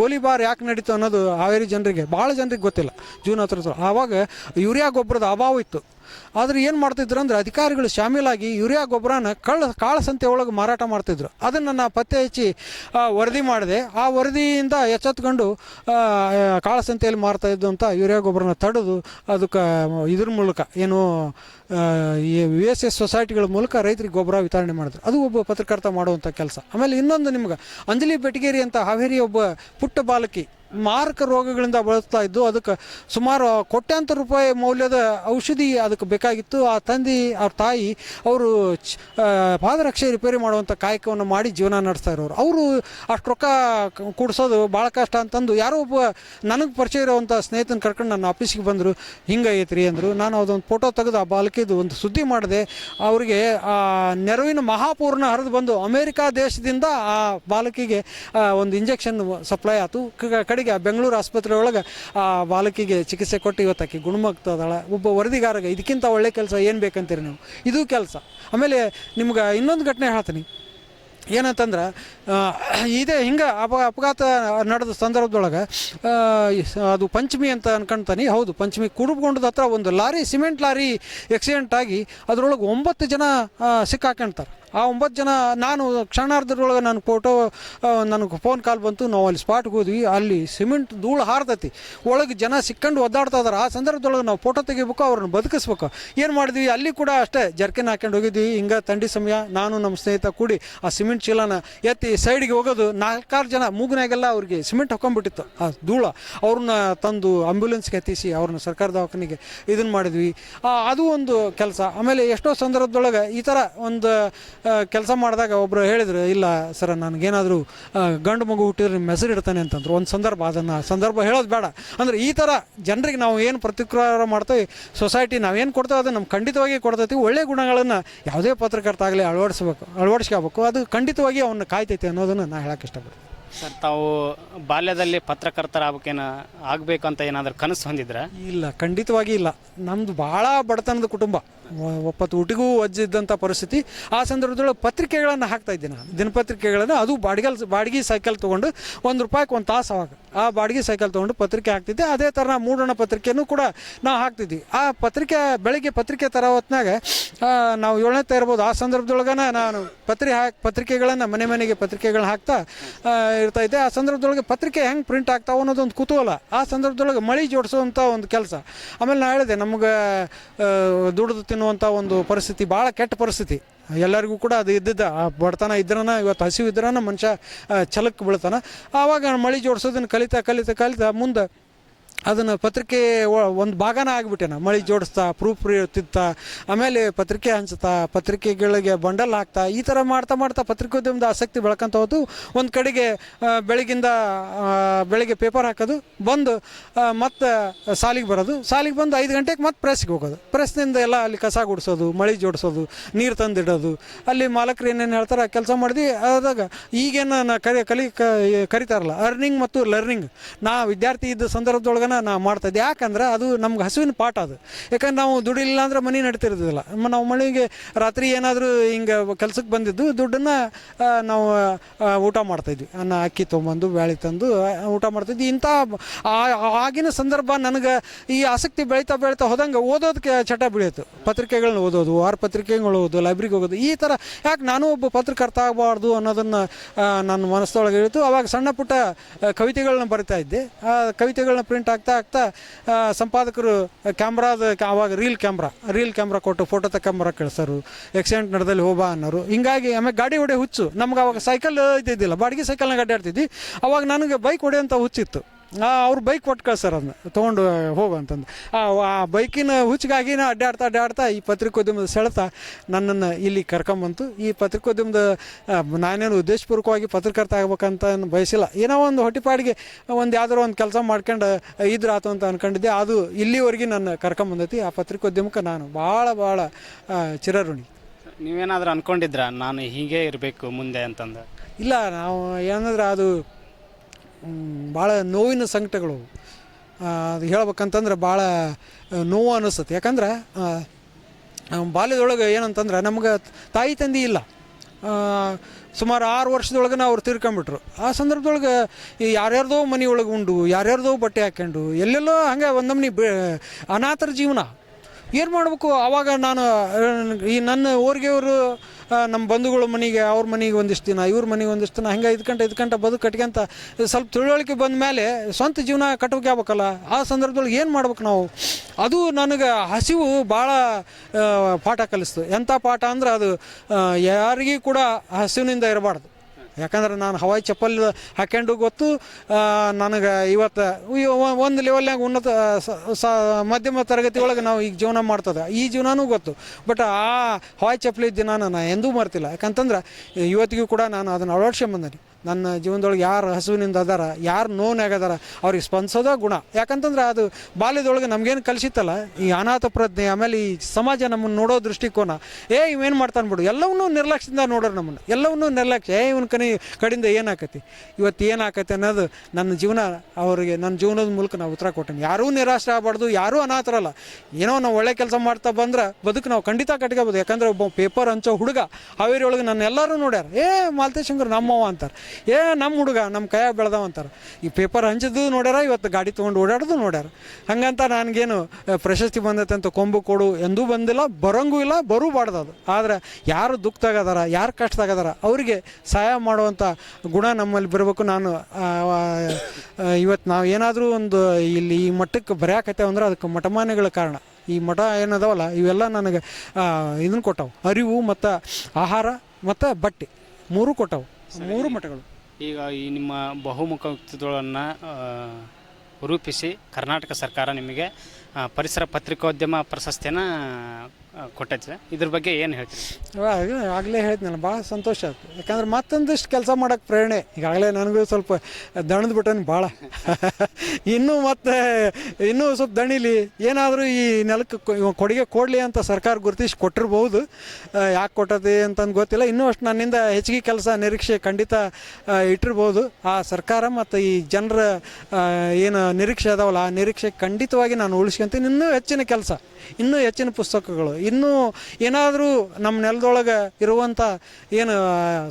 ಗೋಲಿಬಾರ್ ಯಾಕೆ ನಡೀತು ಅನ್ನೋದು ಹಾವೇರಿ ಜನರಿಗೆ ಭಾಳ ಜನರಿಗೆ ಗೊತ್ತಿಲ್ಲ ಜೂನ್ ಹತ್ರ ಆವಾಗ ಯೂರಿಯಾ ಗೊಬ್ಬರದ ಅಭಾವ ಇತ್ತು. ಆದ್ರೆ ಏನು ಮಾಡ್ತಿದ್ರು ಅಂದ್ರೆ ಅಧಿಕಾರಿಗಳು ಶಾಮೀಲಾಗಿ ಯೂರಿಯಾ ಗೊಬ್ಬರನ ಕಳ್ಳ ಕಾಳಸಂತೆ ಒಳಗೆ ಮಾರಾಟ ಮಾಡ್ತಿದ್ರು. ಅದನ್ನು ನಾ ಪತ್ತೆ ಹಚ್ಚಿ ವರದಿ ಮಾಡಿದೆ. ಆ ವರದಿಯಿಂದ ಎಚ್ಚೆತ್ಕೊಂಡು ಕಾಳಸಂತೆಯಲ್ಲಿ ಮಾರ್ತಾ ಇದ್ದಂಥ ಯೂರಿಯಾ ಗೊಬ್ಬರನ ತಡೆದು ಅದಕ್ಕೆ, ಇದ್ರ ಮೂಲಕ ಏನು ವಿ ಎಸ್ ಎಸ್ ಸೊಸೈಟಿಗಳ ಮೂಲಕ ರೈತರಿಗೆ ಗೊಬ್ಬರ ವಿತರಣೆ ಮಾಡಿದ್ರು. ಅದು ಒಬ್ಬ ಪತ್ರಕರ್ತ ಮಾಡುವಂಥ ಕೆಲಸ. ಆಮೇಲೆ ಇನ್ನೊಂದು ನಿಮ್ಗೆ, ಅಂಜಲಿ ಬೆಟಗೇರಿ ಅಂತ ಹಾವೇರಿ ಒಬ್ಬ ಪುಟ್ಟ ಬಾಲಕಿ ಮಾರಕ ರೋಗಗಳಿಂದ ಬಳಸ್ತಾ ಇದ್ದು ಅದಕ್ಕೆ ಸುಮಾರು ಕೋಟ್ಯಾಂತರ ರೂಪಾಯಿ ಮೌಲ್ಯದ ಔಷಧಿ ಅದಕ್ಕೆ ಬೇಕಾಗಿತ್ತು. ಆ ತಂದೆ, ಅವ್ರ ತಾಯಿ, ಅವರು ಪಾದರಕ್ಷೆ ರಿಪೇರಿ ಮಾಡುವಂಥ ಕಾಯಕವನ್ನು ಮಾಡಿ ಜೀವನ ನಡೆಸ್ತಾ ಇರೋರು. ಅವರು ಅಷ್ಟು ರೊಕ್ಕ ಕೂಡಿಸೋದು ಭಾಳ ಕಷ್ಟ ಅಂತಂದು ಯಾರೋ ಒಬ್ಬ ನನಗೆ ಪರಿಚಯ ಇರೋವಂಥ ಸ್ನೇಹಿತನ ಕರ್ಕೊಂಡು ನನ್ನ ಆಫೀಸಿಗೆ ಬಂದರು. ಹಿಂಗೈತ್ರಿ ಅಂದರು. ನಾನು ಅದೊಂದು ಫೋಟೋ ತೆಗೆದು ಆ ಬಾಲಕಿದು ಒಂದು ಸುದ್ದಿ ಮಾಡಿದೆ. ಅವರಿಗೆ ಆ ನೆರವಿನ ಮಹಾಪೂರ್ಣ ಹರಿದು ಬಂದು ಅಮೇರಿಕಾ ದೇಶದಿಂದ ಆ ಬಾಲಕಿಗೆ ಒಂದು ಇಂಜೆಕ್ಷನ್ ಸಪ್ಲೈ ಆಯಿತು ಕಡೆಗೆ ಆ ಬೆಂಗಳೂರು ಆಸ್ಪತ್ರೆ ಒಳಗೆ, ಆ ಬಾಲಕಿಗೆ ಚಿಕಿತ್ಸೆ ಕೊಟ್ಟು ಇವತ್ತಾಕಿ ಗುಣಮುಕ್ತದಾಳ ಒಬ್ಬ ವರದಿಗಾರಗೆ ಇದಕ್ಕಿಂತ ಒಳ್ಳೆ ಕೆಲಸ ಏನು ಬೇಕಂತೀರಿ ನೀವು? ಇದು ಕೆಲಸ. ಆಮೇಲೆ ನಿಮ್ಗೆ ಇನ್ನೊಂದು ಘಟನೆ ಹೇಳ್ತೀನಿ. ಏನಂತಂದ್ರೆ ಇದೇ ಹಿಂಗೆ ಅಪ ಅಪಘಾತ ನಡೆದ ಸಂದರ್ಭದೊಳಗೆ ಅದು ಪಂಚಮಿ ಅಂತ ಅನ್ಕೊಂತಾನೆ. ಹೌದು, ಪಂಚಮಿ ಕುಡುಬಗೊಂಡದ ಹತ್ರ ಒಂದು ಲಾರಿ, ಸಿಮೆಂಟ್ ಲಾರಿ ಆಕ್ಸಿಡೆಂಟ್ ಆಗಿ ಅದರೊಳಗೆ ಒಂಬತ್ತು ಜನ ಸಿಕ್ಕಾಕೊಂತಾರೆ ಆ ಒಂಬತ್ತು ಜನ, ನಾನು ಕ್ಷಣಾರ್ಧದೊಳಗೆ ನನ್ನ ಫೋಟೋ ನನಗೆ ಫೋನ್ ಕಾಲ್ ಬಂತು. ನಾವು ಅಲ್ಲಿ ಸ್ಪಾಟ್ಗೆ ಹೋದ್ವಿ. ಅಲ್ಲಿ ಸಿಮೆಂಟ್ ಧೂಳು ಹಾರ್ತೈತಿ ಒಳಗೆ ಜನ ಸಿಕ್ಕಂಡು ಒದ್ದಾಡ್ತಾ ಇದಾರೆ. ಆ ಸಂದರ್ಭದೊಳಗೆ ನಾವು ಫೋಟೋ ತೆಗಿಬೇಕು, ಅವ್ರನ್ನ ಬದುಕಿಸ್ಬೇಕು. ಏನು ಮಾಡಿದ್ವಿ? ಅಲ್ಲಿ ಕೂಡ ಅಷ್ಟೇ ಜರ್ಕಿನ್ ಹಾಕೊಂಡು ಹೋಗಿದ್ವಿ. ಹಿಂಗೆ ತಂಡಿ ಸಮಯ, ನಾನು ನಮ್ಮ ಸ್ನೇಹಿತ ಕೂಡಿ ಆ ಸಿಮೆಂಟ್ ಚೀಲನ ಎತ್ತಿ ಸೈಡ್ಗೆ ಹೋಗೋದು. ನಾಲ್ಕಾರು ಜನ ಮೂಗಿನಾಗೆಲ್ಲ ಅವ್ರಿಗೆ ಸಿಮೆಂಟ್ ಹಾಕೊಂಡ್ಬಿಟ್ಟಿತ್ತು ಆ ಧೂಳ. ಅವ್ರನ್ನ ತಂದು ಆಂಬ್ಯುಲೆನ್ಸ್ಗೆ ಎತ್ತಿಸಿ, ಅವ್ರನ್ನ ಸರ್ಕಾರ ದವಾಖಾನೆಗೆ ಇದನ್ನು ಮಾಡಿದ್ವಿ. ಅದು ಒಂದು ಕೆಲಸ. ಆಮೇಲೆ ಎಷ್ಟೋ ಸಂದರ್ಭದೊಳಗೆ ಈ ಥರ ಒಂದು ಕೆಲಸ ಮಾಡಿದಾಗ ಒಬ್ಬರು ಹೇಳಿದರು, ಇಲ್ಲ ಸರ್, ನನಗೇನಾದರೂ ಗಂಡು ಮಗು ಹುಟ್ಟಿದ್ರೆ ನಿಮ್ಮ ಹೆಸರು ಇಡ್ತಾನೆ ಅಂತಂದ್ರು. ಒಂದು ಸಂದರ್ಭ, ಅದನ್ನು ಸಂದರ್ಭ ಹೇಳೋದು ಬೇಡ. ಅಂದರೆ ಈ ಥರ ಜನರಿಗೆ ನಾವು ಏನು ಪ್ರತಿಕ್ರಿಯೆ ಮಾಡ್ತೀವಿ ಸೊಸೈಟಿ ನಾವೇನು ಕೊಡ್ತೇವೆ ಅದು ನಮ್ಗೆ ಖಂಡಿತವಾಗಿ ಕೊಡ್ತೈತಿ. ಒಳ್ಳೆ ಗುಣಗಳನ್ನು ಯಾವುದೇ ಪತ್ರಕರ್ತ ಆಗಲಿ ಅಳವಡಿಸ್ಬೇಕು, ಅಳವಡಿಸ್ಕೋಬೇಕು. ಅದು ಖಂಡಿತವಾಗಿ ಅವನ್ನ ಕಾಯ್ತೈತಿ ಅನ್ನೋದನ್ನು ನಾನು ಹೇಳಕ್ಕೆ ಇಷ್ಟಪಡ್ತೀನಿ. ಸರ್, ತಾವು ಬಾಲ್ಯದಲ್ಲಿ ಆಗಬೇಕು ಅಂತ ಏನಾದರೂ ಕನಸು ಹೊಂದಿದ್ರೆ? ಇಲ್ಲ, ಖಂಡಿತವಾಗಿ ಇಲ್ಲ. ನಮ್ದು ಭಾಳ ಬಡತನದ ಕುಟುಂಬ. ಒಪ್ಪತ್ತು ಊಟಿಗೂ ಒಜ್ಜಿದ್ದಂಥ ಪರಿಸ್ಥಿತಿ. ಆ ಸಂದರ್ಭದೊಳಗೆ ಪತ್ರಿಕೆಗಳನ್ನು ಹಾಕ್ತಾ ಇದ್ದೆ ನಾನು. ದಿನಪತ್ರಿಕೆಗಳನ್ನು ಅದು ಬಾಡಿಗೆ ಬಾಡಿಗೆ ಸೈಕಲ್ ತೊಗೊಂಡು ಒಂದು ರೂಪಾಯಿಗೆ ಒಂದು ತಾಸು ಅವಾಗ. ಆ ಬಾಡಿಗೆ ಸೈಕಲ್ ತೊಗೊಂಡು ಪತ್ರಿಕೆ ಹಾಕ್ತಿದ್ದೆ. ಅದೇ ಥರ ನಾವು ಮೂಡಣ ಪತ್ರಿಕೆನೂ ಕೂಡ ನಾವು ಹಾಕ್ತಿದ್ವಿ. ಆ ಪತ್ರಿಕೆ ಬೆಳಗ್ಗೆ ಪತ್ರಿಕೆ ತರೋ ಹೊತ್ನಾಗ ನಾವು ಏಳನೇ ಇರ್ಬೋದು ಆ ಸಂದರ್ಭದೊಳಗನ ನಾನು ಪತ್ರಿ ಹಾಕಿ ಪತ್ರಿಕೆಗಳನ್ನು ಮನೆ ಮನೆಗೆ ಪತ್ರಿಕೆಗಳನ್ನ ಹಾಕ್ತಾ ಆ, ಇರ್ತಾ ಇದ್ದೆ. ಆ ಸಂದರ್ಭದೊಳಗೆ ಪತ್ರಿಕೆ ಹೆಂಗೆ ಪ್ರಿಂಟ್ ಅನ್ನೋದು ಅನ್ನೋದೊಂದು ಕುತೂಹಲ. ಆ ಸಂದರ್ಭದೊಳಗೆ ಮಳಿ ಜೋಡಿಸುವಂಥ ಒಂದು ಕೆಲಸ. ಆಮೇಲೆ ನಾನು ಹೇಳಿದೆ ನಮ್ಗೆ ದುಡಿದು ತಿನ್ನುವಂಥ ಒಂದು ಪರಿಸ್ಥಿತಿ ಭಾಳ ಕೆಟ್ಟ ಪರಿಸ್ಥಿತಿ. ಎಲ್ಲರಿಗೂ ಕೂಡ ಅದು ಇದ್ದಿದ್ದ, ಆ ಬಡತನ ಇದ್ರನ, ಇವತ್ತು ಹಸಿವು ಇದ್ರನ ಮನುಷ್ಯ ಛಲಕ್ಕೆ ಬೀಳ್ತಾನೆ. ಆವಾಗ ಮಳೆ ಜೋಡಿಸೋದನ್ನು ಕಲಿತಾ ಕಲಿತಾ ಕಲಿತಾ ಮುಂದೆ ಅದನ್ನು ಪತ್ರಿಕೆ ಒಂದು ಭಾಗನ ಆಗಿಬಿಟ್ಟೆ ನಾ. ಮಳೆ ಜೋಡಿಸ್ತಾ ಪ್ರೂಫ್ ತಿತ್ತಾ ಆಮೇಲೆ ಪತ್ರಿಕೆ ಹಂಚ್ತಾ, ಪತ್ರಿಕೆಗಳಿಗೆ ಬಂಡಲ್ ಹಾಕ್ತಾ, ಈ ಥರ ಮಾಡ್ತಾ ಮಾಡ್ತಾ ಪತ್ರಿಕೋದ್ಯಮದ ಆಸಕ್ತಿ ಬೆಳ್ಕೊಂತ ಹೋದು ಒಂದು ಕಡೆಗೆ ಬೆಳಗಿಂದ ಬೆಳಗ್ಗೆ ಪೇಪರ್ ಹಾಕೋದು, ಬಂದು ಮತ್ತು ಸಾಲಿಗೆ ಬರೋದು. ಸಾಲಿಗೆ ಬಂದು ಐದು ಗಂಟೆಗೆ ಮತ್ತೆ ಪ್ರೆಸ್ಗೆ ಹೋಗೋದು. ಪ್ರೆಸ್ನಿಂದ ಎಲ್ಲ ಅಲ್ಲಿ ಕಸ ಗುಡಿಸೋದು, ಮಳೆ ಜೋಡಿಸೋದು, ನೀರು ತಂದಿಡೋದು. ಅಲ್ಲಿ ಮಾಲಕರು ಏನೇನು ಹೇಳ್ತಾರೆ ಕೆಲಸ ಮಾಡಿದ್ವಿ ಆದಾಗ ಈಗೇನು ಕಲಿ ಕ- ಕರಿತಾರಲ್ಲ ಅರ್ನಿಂಗ್ ಮತ್ತು ಲರ್ನಿಂಗ್ ನಾ ವಿದ್ಯಾರ್ಥಿ ಇದ್ದ ಸಂದರ್ಭದೊಳಗೆ ಸಮಯದೊಳಗನ ನಾ ಮಾಡ್ತಾಯಿದ್ದೆ ಯಾಕಂದ್ರೆ ಅದು ನಮ್ಗೆ ಹಸುವಿನ ಪಾಠ ಅದು. ಯಾಕಂದ್ರೆ ನಾವು ದುಡಿಲಿಲ್ಲ ಅಂದ್ರೆ ಮನೆ ನಡೀತಿರೋದಿಲ್ಲ. ನಾವು ಮನೆಗೆ ರಾತ್ರಿ ಏನಾದರೂ ಹಿಂಗೆ ಕೆಲಸಕ್ಕೆ ಬಂದಿದ್ದು ದುಡ್ಡನ್ನು ನಾವು ಊಟ ಮಾಡ್ತಾಯಿದ್ವಿ ಅನ್ನ ಅಕ್ಕಿ ತೊಗೊಂಬಂದು, ಬ್ಯಾಳಿ ತಂದು ಊಟ ಮಾಡ್ತಿದ್ವಿ ಇಂಥ ಆಗಿನ ಸಂದರ್ಭ ನನಗೆ ಈ ಆಸಕ್ತಿ ಬೆಳೀತಾ ಬೆಳೀತಾ ಹೋದಂಗೆ ಓದೋದಕ್ಕೆ ಚಟ ಬೆಳೆಯಿತು. ಪತ್ರಿಕೆಗಳನ್ನ ಓದೋದು, ವಾರ ಪತ್ರಿಕೆಗಳು ಓದೋದು ಲೈಬ್ರಿಗೆ ಹೋಗೋದು, ಈ ಥರ. ಯಾಕೆ ನಾನು ಒಬ್ಬ ಪತ್ರಕರ್ತ ಆಗಬಾರ್ದು ಅನ್ನೋದನ್ನು ನನ್ನ ಮನಸ್ಸೊಳಗೆ ಇಳಿತು. ಅವಾಗ ಸಣ್ಣ ಪುಟ್ಟ ಕವಿತೆಗಳನ್ನ ಬರಿತಾ ಇದ್ದೆ. ಆ ಕವಿತೆಗಳನ್ನ ಪ್ರಿಂಟ್ ಆಗ್ತಾ ಆಗ್ತಾ ಸಂಪಾದಕರು ಕ್ಯಾಮ್ರಾದ ಆವಾಗ ರೀಲ್ ಕ್ಯಾಮ್ರಾ ರೀಲ್ ಕ್ಯಾಮ್ರಾ ಕೊಟ್ಟು ಫೋಟೋ ತಕ್ಕ ಕ್ಯಾಮ್ರಾ ಕಳಿಸೋರು ಆಕ್ಸಿಡೆಂಟ್ ನಡೆದಲ್ಲಿ ಹೋಬಾ ಅನ್ನೋರು. ಹಿಂಗಾಗಿ ಆಮೇಲೆ ಗಾಡಿ ಹೊಡೆ ಹುಚ್ಚು. ನಮ್ಗೆ ಅವಾಗ ಸೈಕಲ್ ಇದ್ದಿದ್ದಿಲ್ಲ. ಬಾಡಿಗೆ ಸೈಕಲ್ನಾಗ ಅಡ್ಡಾಡ್ತಿದ್ವಿ. ಅವಾಗ ನನಗೆ ಬೈಕ್ ಹೊಡೆಯೋಂಥ ಹುಚ್ಚಿತ್ತು. ಅವ್ರು ಬೈಕ್ ಕೊಟ್ಟು ಸರ್ ಅದನ್ನ ತೊಗೊಂಡು ಹೋಗು ಅಂತಂದು. ಆ ಆ ಬೈಕಿನ ಹುಚ್ಚಿಗಾಗಿ ನಾ ಅಡ್ಡಾಡ್ತಾ ಅಡ್ಡಾಡ್ತಾ ಈ ಪತ್ರಿಕೋದ್ಯಮದ ಸೆಳೆತ ನನ್ನನ್ನು ಇಲ್ಲಿ ಕರ್ಕೊಂಬಂತು. ಈ ಪತ್ರಿಕೋದ್ಯಮದ ನಾನೇನು ಉದ್ದೇಶಪೂರ್ವಕವಾಗಿ ಪತ್ರಕರ್ತ ಆಗ್ಬೇಕಂತ ಬಯಸಿಲ್ಲ. ಏನೋ ಒಂದು ಹೊಟ್ಟಿಪಾಡಿಗೆ ಒಂದು ಯಾವ್ದಾರು ಒಂದು ಕೆಲಸ ಮಾಡ್ಕೊಂಡು ಇದ್ರ ಆತು ಅಂತ ಅನ್ಕೊಂಡಿದ್ದೆ. ಅದು ಇಲ್ಲಿವರೆಗೆ ನನ್ನ ಕರ್ಕೊಂಬಂದೈತಿ. ಆ ಪತ್ರಿಕೋದ್ಯಮಕ್ಕೆ ನಾನು ಭಾಳ ಭಾಳ ಚಿರಋಣಿ. ನೀವೇನಾದರೂ ಅನ್ಕೊಂಡಿದ್ರ? ನಾನು ಹೀಗೆ ಇರಬೇಕು ಮುಂದೆ ಅಂತಂದು. ಇಲ್ಲ ನಾವು ಏನಂದ್ರೆ ಅದು ಭಾಳ ನೋವಿನ ಸಂಕಟಗಳು. ಅದು ಹೇಳ್ಬೇಕಂತಂದ್ರೆ ಭಾಳ ನೋವು ಅನ್ನಿಸ್ತದೆ ಯಾಕಂದ್ರೆ ಬಾಲ್ಯದೊಳಗೆ ಏನಂತಂದ್ರೆ ನಮ್ಗೆ ತಾಯಿ ತಂದೆ ಇಲ್ಲ. ಸುಮಾರು ಆರು ವರ್ಷದೊಳಗೆ ಅವ್ರು ತೀರ್ಕೊಂಬಿಟ್ರು. ಆ ಸಂದರ್ಭದೊಳಗೆ ಯಾರ್ಯಾರ್ದೋ ಮನೆಯೊಳಗೆ ಉಂಡು, ಯಾರ್ಯಾರ್ದೋ ಬಟ್ಟೆ ಹಾಕ್ಕೊಂಡು ಎಲ್ಲೆಲ್ಲೋ ಹಂಗೆ ಒಂದು ನಮ್ನಿ ಬೆ, ಅನಾಥರ ಜೀವನ. ಏನು ಮಾಡಬೇಕು? ಆವಾಗ ನಾನು ಈ ನನ್ನ ಊರಿಗೆಯವರು ನಮ್ಮ ಬಂಧುಗಳ ಮನೆಗೆ, ಅವ್ರ ಮನೆಗೆ ಒಂದಿಷ್ಟು ದಿನ, ಇವ್ರ ಮನೆಗೆ ಒಂದಿಷ್ಟು ದಿನ, ಹಂಗೆ ಐದು ಗಂಟೆ ಬದುಕು ಕಟ್ಕೊಂತ ಸ್ವಲ್ಪ ತಿಳುವಳಿಕೆ ಬಂದ ಮೇಲೆ ಸ್ವಂತ ಜೀವನ ಕಟ್ಟೋಕೆ ಆಗ್ಬೇಕಲ್ಲ? ಆ ಸಂದರ್ಭದೊಳಗೆ ಏನು ಮಾಡ್ಬೇಕು ನಾವು? ಅದು ನನಗೆ ಹಸಿವು ಭಾಳ ಪಾಠ ಕಲಿಸ್ತು. ಎಂಥ ಪಾಠ ಅಂದ್ರೆ ಅದು ಯಾರಿಗೂ ಕೂಡ ಹಸಿವಿನಿಂದ ಇರಬಾರ್ದು. ಯಾಕಂದ್ರೆ ನಾನು ಹವಾಯಿ ಚಪ್ಪಲ್ ಹಾಕ್ಯಂಡು ಗೊತ್ತು ನನಗೆ ಇವತ್ತು ಒಂದು ಲೆವೆಲ್ನಾಗ ಉನ್ನತ ಮಧ್ಯಮ ತರಗತಿ ಒಳಗೆ ನಾವು ಈಗ ಜೀವನ ಮಾಡ್ತದೆ. ಈ ಜೀವನನೂ ಗೊತ್ತು. ಬಟ್ ಆ ಹವಾಯಿ ಚಪ್ಪಲಿ ದಿನ ನಾನು ಎಂದೂ ಮರ್ತಿಲ್ಲ. ಯಾಕಂತಂದ್ರೆ ಇವತ್ತಿಗೂ ಕೂಡ ನಾನು ಅದನ್ನು ಅಳವಡಿಸ್ಕೊಂಬಂದೀನಿ ನನ್ನ ಜೀವನದೊಳಗೆ ಯಾರು ಹಸುವಿನಿಂದ ಅದಾರ, ಯಾರು ನೋವ್ನಾಗ ಅದಾರ ಅವ್ರಿಗೆ ಸ್ಪಂದಿಸೋದ ಗುಣ. ಯಾಕಂತಂದ್ರೆ ಅದು ಬಾಲ್ಯದೊಳಗೆ ನಮ್ಗೇನು ಕಲಿಸಿತ್ತಲ್ಲ, ಈ ಅನಾಥ ಪ್ರಜ್ಞೆ, ಆಮೇಲೆ ಈ ಸಮಾಜ ನಮ್ಮನ್ನು ನೋಡೋ ದೃಷ್ಟಿಕೋನ, ಏ ಇವೇನು ಮಾಡ್ತಾನೆ ಬಿಡು, ಎಲ್ಲವನ್ನೂ ನಿರ್ಲಕ್ಷ್ಯದಿಂದ ನೋಡೋರು ನಮ್ಮನ್ನು, ಎಲ್ಲವನ್ನೂ ನಿರ್ಲಕ್ಷ್ಯ, ಏ ಇವನ ಕನಿ ಕಡೆಯಿಂದ ಏನಾಕತಿ? ಇವತ್ತು ಏನಾಕತಿ ಅನ್ನೋದು ನನ್ನ ಜೀವನ, ಅವರಿಗೆ ನನ್ನ ಜೀವನದ ಮೂಲಕ ನಾವು ಉತ್ತರ ಕೊಟ್ಟೇನೆ. ಯಾರೂ ನಿರಾಶ್ರ ಆಗಬಾರ್ದು, ಯಾರೂ ಅನಾಥರಲ್ಲ. ಏನೋ ನಾವು ಒಳ್ಳೆ ಕೆಲಸ ಮಾಡ್ತಾ ಬಂದ್ರೆ ಬದುಕು ನಾವು ಖಂಡಿತ ಕಟ್ಕೋಬೋದು. ಯಾಕಂದ್ರೆ ಒಬ್ಬ ಪೇಪರ್ ಹಂಚೋ ಹುಡುಗ ಹಾವೇರಿ ಒಳಗೆ ನನ್ನ ಎಲ್ಲರೂ ನೋಡ್ಯಾರ, ಏ ಮಾಲ್ತೇಶಂಕರ್ ನಮ್ಮವ ಅಂತಾರೆ. ಏ ನಮ್ಮ ಹುಡುಗ ನಮ್ಮ ಕೈಯಾಗ ಬೆಳೆದವ ಅಂತಾರೆ. ಈ ಪೇಪರ್ ಹಂಚಿದ್ದು ನೋಡ್ಯಾರ, ಇವತ್ತು ಗಾಡಿ ತೊಗೊಂಡು ಓಡಾಡೋದು ನೋಡ್ಯಾರ. ಹಂಗಂತ ನನಗೇನು ಪ್ರಶಸ್ತಿ ಬಂದೈತೆ ಅಂತ ಕೊಂಬು ಕೊಡು ಎಂದೂ ಬಂದಿಲ್ಲ, ಬರೋಂಗೂ ಇಲ್ಲ ಬರೂಬಾರ್ದು ಅದು. ಆದರೆ ಯಾರು ದುಃಖದಾಗದಾರ, ಯಾರು ಕಷ್ಟದಾಗದಾರ, ಅವರಿಗೆ ಸಹಾಯ ಮಾಡುವಂಥ ಗುಣ ನಮ್ಮಲ್ಲಿ ಬರಬೇಕು. ನಾನು ಇವತ್ತು ನಾವು ಏನಾದರೂ ಒಂದು, ಇಲ್ಲಿ ಈ ಮಟ್ಟಕ್ಕೆ ಬರೆಯಾಕತ್ತೇವೆ ಅಂದ್ರೆ ಅದಕ್ಕೆ ಮಠಮಾನ್ಯಗಳ ಕಾರಣ. ಈ ಮಠ ಏನದವಲ್ಲ, ಇವೆಲ್ಲ ನನಗೆ ಇದನ್ನು ಕೊಟ್ಟವು. ಅರಿವು ಮತ್ತು ಆಹಾರ ಮತ್ತು ಬಟ್ಟೆ, ಮೂರು ಕೊಟ್ಟವು. ಮೂರು ಮಠಗಳು. ಈಗ ಈ ನಿಮ್ಮ ಬಹುಮುಖ ವ್ಯಕ್ತಿತ್ವಗಳನ್ನು ರೂಪಿಸಿ ಕರ್ನಾಟಕ ಸರ್ಕಾರ ನಿಮಗೆ ಪರಿಸರ ಪತ್ರಿಕೋದ್ಯಮ ಪ್ರಶಸ್ತಿಯನ್ನು ಕೊಟ್ಟೈತೆ ಇದ್ರ ಬಗ್ಗೆ ಏನು ಹೇಳ್ತೀರಿ? ಆಗಲೇ ಹೇಳಿದ್ನಲ್ಲ, ಭಾಳ ಸಂತೋಷ ಆಯ್ತು ಯಾಕಂದ್ರೆ ಮತ್ತೊಂದಿಷ್ಟು ಕೆಲಸ ಮಾಡೋಕ್ಕೆ ಪ್ರೇರಣೆ. ಈಗಾಗಲೇ ನನಗೂ ಸ್ವಲ್ಪ ದಣದ್ ಬಿಟ್ಟನು ಭಾಳ. ಇನ್ನೂ ಮತ್ತೆ, ಇನ್ನೂ ಸ್ವಲ್ಪ ದಣಿಲಿ. ಏನಾದರೂ ಈ ನೆಲಕ್ಕೆ ಕೊಡುಗೆ ಕೊಡಲಿ ಅಂತ ಸರ್ಕಾರ ಗುರುತಿಸಿ ಕೊಟ್ಟಿರ್ಬೋದು. ಯಾಕೆ ಕೊಟ್ಟದೆ ಅಂತಂದು ಗೊತ್ತಿಲ್ಲ. ಇನ್ನೂ ಅಷ್ಟು ನನ್ನಿಂದ ಹೆಚ್ಚಿಗೆ ಕೆಲಸ ನಿರೀಕ್ಷೆ ಖಂಡಿತ ಇಟ್ಟಿರ್ಬೋದು. ಆ ಸರ್ಕಾರ ಮತ್ತು ಈ ಜನರ ಏನು ನಿರೀಕ್ಷೆ ಅದಾವಲ್ಲ, ಆ ನಿರೀಕ್ಷೆ ಖಂಡಿತವಾಗಿ ನಾನು ಉಳಿಸ್ಕೊಂತೀನಿ. ಇನ್ನೂ ಹೆಚ್ಚಿನ ಕೆಲಸ, ಇನ್ನೂ ಹೆಚ್ಚಿನ ಪುಸ್ತಕಗಳು ಇನ್ನೂ ಏನಾದರೂ ನಮ್ಮ ನೆಲದೊಳಗೆ ಇರುವಂಥ ಏನು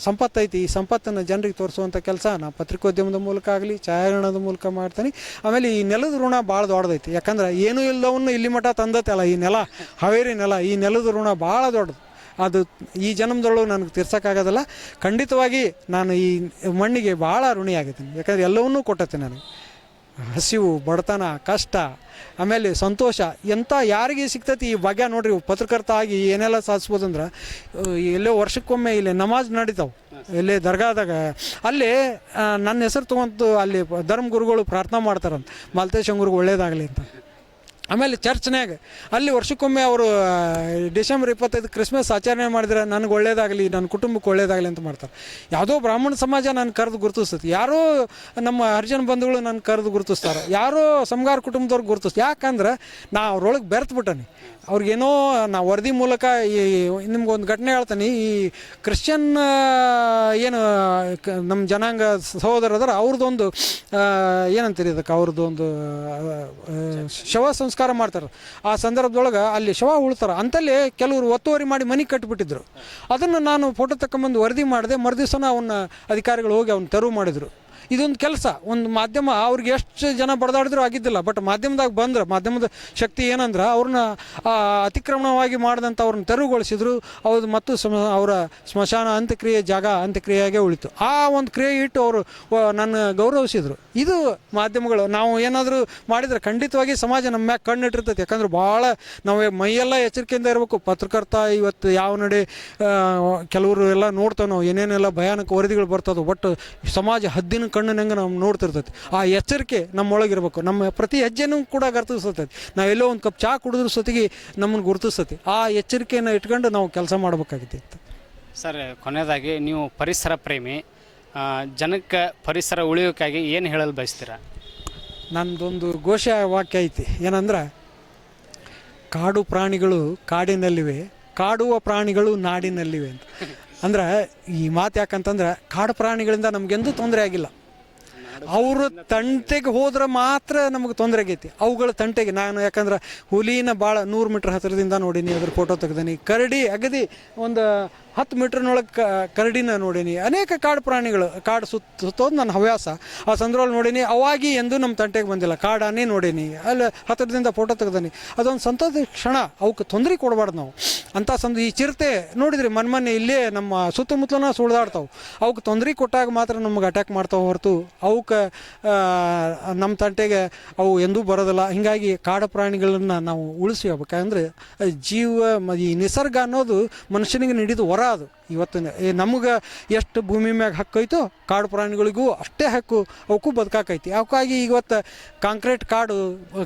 ಸಂಪತ್ತು ಸಂಪತ್ತೈತಿ, ಈ ಸಂಪತ್ತನ್ನು ಜನರಿಗೆ ತೋರಿಸುವಂಥ ಕೆಲಸ ನಾ ಪತ್ರಿಕೋದ್ಯಮದ ಮೂಲಕ ಆಗಲಿ, ಛಾಯಾಗ್ರಹಣದ ಮೂಲಕ ಮಾಡ್ತೀನಿ. ಆಮೇಲೆ ಈ ನೆಲದ ಋಣ ಭಾಳ ದೊಡ್ಡದೈತಿ. ಯಾಕಂದ್ರೆ ಏನೂ ಇಲ್ಲದವನ್ನು ಇಲ್ಲಿ ಮಠ ತಂದತ್ತಲ್ಲ ಈ ನೆಲ, ಹಾವೇರಿ ನೆಲ, ಈ ನೆಲದ ಋಣ ಭಾಳ ದೊಡ್ಡದು. ಅದು ಈ ಜನ್ಮದೊಳಗೆ ನನಗೆ ತೀರ್ಸೋಕ್ಕಾಗೋದಿಲ್ಲ ಖಂಡಿತವಾಗಿ ನಾನು ಈ ಮಣ್ಣಿಗೆ ಭಾಳ ಋಣಿಯಾಗಿದ್ದೀನಿ. ಯಾಕಂದ್ರೆ ಎಲ್ಲವನ್ನೂ ಕೊಟ್ಟತ್ತೆ ನನಗೆ. ಹಸಿವು, ಬಡತನ, ಕಷ್ಟ, ಆಮೇಲೆ ಸಂತೋಷ ಎಂಥ ಯಾರಿಗೆ ಸಿಗ್ತೈತಿ ಈ ಭಾಗ್ಯ? ನೋಡ್ರಿ ಪತ್ರಕರ್ತ ಆಗಿ ಏನೆಲ್ಲ ಸಾಧಿಸ್ಬೋದು ಅಂದ್ರೆ ಎಲ್ಲೋ ವರ್ಷಕ್ಕೊಮ್ಮೆ ಇಲ್ಲಿ ನಮಾಜ್ ನಡೀತಾವೆ. ಇಲ್ಲೇ ದರ್ಗಾದಾಗ, ಅಲ್ಲಿ ನನ್ನ ಹೆಸರು ತೊಗೊಂತು ಅಲ್ಲಿ ಧರ್ಮಗುರುಗಳು ಪ್ರಾರ್ಥನೆ ಮಾಡ್ತಾರಂತ. ಮಾಲ್ತೇಶ್ ಗುರುಗಳು ಒಳ್ಳೇದಾಗಲಿ ಅಂತ. ಆಮೇಲೆ ಚರ್ಚ್ನ್ಯಾಗ, ಅಲ್ಲಿ ವರ್ಷಕ್ಕೊಮ್ಮೆ ಅವರು ಡಿಸೆಂಬರ್ ಇಪ್ಪತ್ತೈದು ಕ್ರಿಸ್ಮಸ್ ಆಚರಣೆ ಮಾಡಿದ್ರೆ ನನಗೆ ಒಳ್ಳೇದಾಗಲಿ ನನ್ನ ಕುಟುಂಬಕ್ಕೆ ಒಳ್ಳೇದಾಗಲಿ ಅಂತ ಮಾಡ್ತಾರೆ. ಯಾವುದೋ ಬ್ರಾಹ್ಮಣ ಸಮಾಜ ನಾನು ಕರೆದು ಗುರುತಿಸ್ತೈತಿ ಯಾರೋ ನಮ್ಮ ಹರಿಜನ ಬಂಧುಗಳು ನಾನು ಕರೆದು ಗುರುತಿಸ್ತಾರೆ. ಯಾರೋ ಸಮಗಾರ ಕುಟುಂಬದವ್ರು ಗುರುತಿಸ್ತಾರೆ. ಯಾಕಂದ್ರೆ ನಾ ಅವ್ರೊಳಗೆ ಬೆರೆತು ಬಿಟ್ಟನಿ ಅವ್ರಿಗೇನೋ ನಾ ವರದಿ ಮೂಲಕ ಈ ನಿಮ್ಗೊಂದು ಘಟನೆ ಹೇಳ್ತೀನಿ. ಈ ಕ್ರಿಶ್ಚಿಯನ್ ಏನು ನಮ್ಮ ಜನಾಂಗ ಸಹೋದರದರ ಅವ್ರದ್ದೊಂದು ಏನಂತೀರಿ ಇದಕ್ಕೆ ಅವ್ರದ್ದು ಒಂದು ಶವ ಸಂಸ್ಕಾರ ಮಾಡ್ತಾರೆ. ಆ ಸಂದರ್ಭದೊಳಗೆ ಅಲ್ಲಿ ಶವ ಉಳ್ತಾರೆ. ಅಂತಲ್ಲಿ ಕೆಲವರು ಒತ್ತುವರಿ ಮಾಡಿ ಮನೆ ಕಟ್ಟಿಬಿಟ್ಟಿದ್ರು ಅದನ್ನು ನಾನು ಫೋಟೋ ತಗೊಂಬಂದು ವರದಿ ಮಾಡಿದೆ, ಮರುದಿವಸನ ಅವನ್ನ ಅಧಿಕಾರಿಗಳು ಹೋಗಿ ಅವ್ನು ತೆರವು ಮಾಡಿದರು. ಇದೊಂದು ಕೆಲಸ. ಒಂದು ಮಾಧ್ಯಮ ಅವ್ರಿಗೆ ಎಷ್ಟು ಜನ ಬಡದಾಡಿದ್ರು ಆಗಿದ್ದಿಲ್ಲ. ಬಟ್ ಮಾಧ್ಯಮದಾಗ ಬಂದ್ರೆ, ಮಾಧ್ಯಮದ ಶಕ್ತಿ ಏನಂದ್ರೆ ಅವ್ರನ್ನ ಅತಿಕ್ರಮಣವಾಗಿ ಮಾಡಿದಂಥ ಅವ್ರನ್ನ ತೆರವುಗೊಳಿಸಿದ್ರು ಅವ್ರದ್ದು ಮತ್ತು ಸ್ಮ, ಅವರ ಸ್ಮಶಾನ ಅಂತ್ಯಕ್ರಿಯೆ ಜಾಗ ಅಂತ್ಯಕ್ರಿಯೆಗೆ ಉಳಿತು. ಆ ಒಂದು ಕ್ರಿಯೆ ಇಟ್ಟು ಅವರು ನನ್ನ ಗೌರವಿಸಿದರು. ಇದು ಮಾಧ್ಯಮಗಳು. ನಾವು ಏನಾದರೂ ಮಾಡಿದರೆ ಖಂಡಿತವಾಗಿ ಸಮಾಜ ನಮ್ಮ ಮ್ಯಾಗೆ ಕಣ್ಣಿಟ್ಟಿರ್ತೈತೆ. ಯಾಕಂದ್ರೆ ಭಾಳ ನಾವು ಮೈಯೆಲ್ಲ ಎಚ್ಚರಿಕೆಯಿಂದ ಇರಬೇಕು. ಪತ್ರಕರ್ತ ಇವತ್ತು ಯಾವ ನಡೆ ಕೆಲವರು ಎಲ್ಲ ನೋಡ್ತಾವೆ ನಾವು. ಏನೇನೆಲ್ಲ ಭಯಾನಕ ವರದಿಗಳು ಬರ್ತದೆ. ಬಟ್ ಸಮಾಜ ಹದ್ದಿನ ಕಣ್ಣಿನಂಗೆ ನಾವು ನೋಡ್ತಿರ್ತೈತಿ. ಆ ಎಚ್ಚರಿಕೆ ನಮ್ಮೊಳಗಿರ್ಬೇಕು. ನಮ್ಮ ಪ್ರತಿ ಹೆಜ್ಜೆನೂ ಕೂಡ ಗುರುತಿಸ್ತೈತಿ. ನಾವೆಲ್ಲೋ ಒಂದು ಕಪ್ ಚಹಾ ಕುಡಿದ್ರ ಸತಿಗೆ ನಮ್ಮನ್ನು ಗುರುತಿಸ್ತೈತಿ. ಆ ಎಚ್ಚರಿಕೆಯನ್ನು ಇಟ್ಕೊಂಡು ನಾವು ಕೆಲಸ ಮಾಡಬೇಕಾಗಿದೆ ಸರ್ ಕೊನೆಯದಾಗಿ ನೀವು ಪರಿಸರ ಪ್ರೇಮಿ. ಜನಕ್ಕೆ ಪರಿಸರ ಉಳಿಯೋಕ್ಕಾಗಿ ಏನು ಹೇಳಲು ಬಯಸ್ತೀರಾ? ನಂದೊಂದು ಘೋಷ ವಾಕ್ಯ ಐತಿ. ಏನಂದ್ರೆ ಕಾಡು ಪ್ರಾಣಿಗಳು ಕಾಡಿನಲ್ಲಿವೆ ಕಾಡುವ ಪ್ರಾಣಿಗಳು ನಾಡಿನಲ್ಲಿವೆ ಅಂತ. ಅಂದ್ರೆ ಈ ಮಾತು ಯಾಕಂತಂದ್ರೆ ಕಾಡು ಪ್ರಾಣಿಗಳಿಂದ ನಮಗೆಂದೂ ತೊಂದರೆ ಆಗಿಲ್ಲ. ಅವರು ತಂಟೆಗೆ ಹೋದ್ರೆ ಮಾತ್ರ ನಮಗೆ ತೊಂದರೆ ಆಗೈತಿ. ಅವುಗಳ ತಂಟೆಗೆ ನಾನು ಯಾಕಂದ್ರೆ ಹುಲಿನ ಭಾಳ ನೂರು ಮೀಟ್ರ್ ಹತ್ತಿರದಿಂದ ನೋಡೀನಿ ಅದ್ರ ಫೋಟೋ ತೆಗ್ದೀನಿ. ಕರಡಿ, ಅಗದಿ ಒಂದು ಹತ್ತು ಮೀಟ್ರ್ನೊಳಗೆ ಕ, ಕರಡಿನ ನೋಡೀನಿ. ಅನೇಕ ಕಾಡು ಪ್ರಾಣಿಗಳು, ಕಾಡು ಸುತ್ತ ಸುತ್ತೋದು ನನ್ನ ಹವ್ಯಾಸ. ಆ ಸಂದರ್ಭದಲ್ಲಿ ನೋಡೀನಿ, ಅವಾಗಿ ಎಂದು ನಮ್ಮ ತಂಟೆಗೆ ಬಂದಿಲ್ಲ. ಕಾಡಾನೆ ನೋಡೀನಿ. ಅಲ್ಲಿ, ಹತ್ತಿರದಿಂದ ಫೋಟೋ ತೆಗ್ದೀನಿ. ಅದೊಂದು ಸಂತೋಷದ ಕ್ಷಣ. ಅವಕ್ಕೆ ತೊಂದರೆ ಕೊಡಬಾರ್ದು ನಾವು. ಅಂಥ ಸಂದ, ಈ ಚಿರತೆ ನೋಡಿದ್ರಿ, ಮನ್ಮನೆ ಇಲ್ಲೇ ನಮ್ಮ ಸುತ್ತಮುತ್ತಲನ ಸುಳ್ದಾಡ್ತಾವೆ. ಅವಕ್ಕೆ ತೊಂದರೆ ಕೊಟ್ಟಾಗ ಮಾತ್ರ ನಮ್ಗೆ ಅಟ್ಯಾಕ್ ಮಾಡ್ತಾವೆ ಹೊರತು. ಅವಕ್ಕೆ ನಮ್ಮ ತಂಟೆಗೆ ಅವು ಎಂದೂ ಬರೋದಿಲ್ಲ. ಹೀಗಾಗಿ ಕಾಡು ಪ್ರಾಣಿಗಳನ್ನ ನಾವು ಉಳಿಸಿ ಹೋಗ್ಬೇಕಂದ್ರೆ ಜೀವ ಈ ನಿಸರ್ಗ ಅನ್ನೋದು ಮನುಷ್ಯನಿಗೆ ನೀಡಿದ ವರ. ಅದು ಇವತ್ತಿನ ನಮಗೆ ಎಷ್ಟು ಭೂಮಿ ಮ್ಯಾಗ ಹಕ್ಕೈತೋ ಕಾಡು ಪ್ರಾಣಿಗಳಿಗೂ ಅಷ್ಟೇ ಹಕ್ಕು, ಅವಕ್ಕೂ ಬದುಕಾಕೈತಿ. ಅವಕ್ಕಾಗಿ ಇವತ್ತು ಕಾಂಕ್ರೀಟ್ ಕಾಡು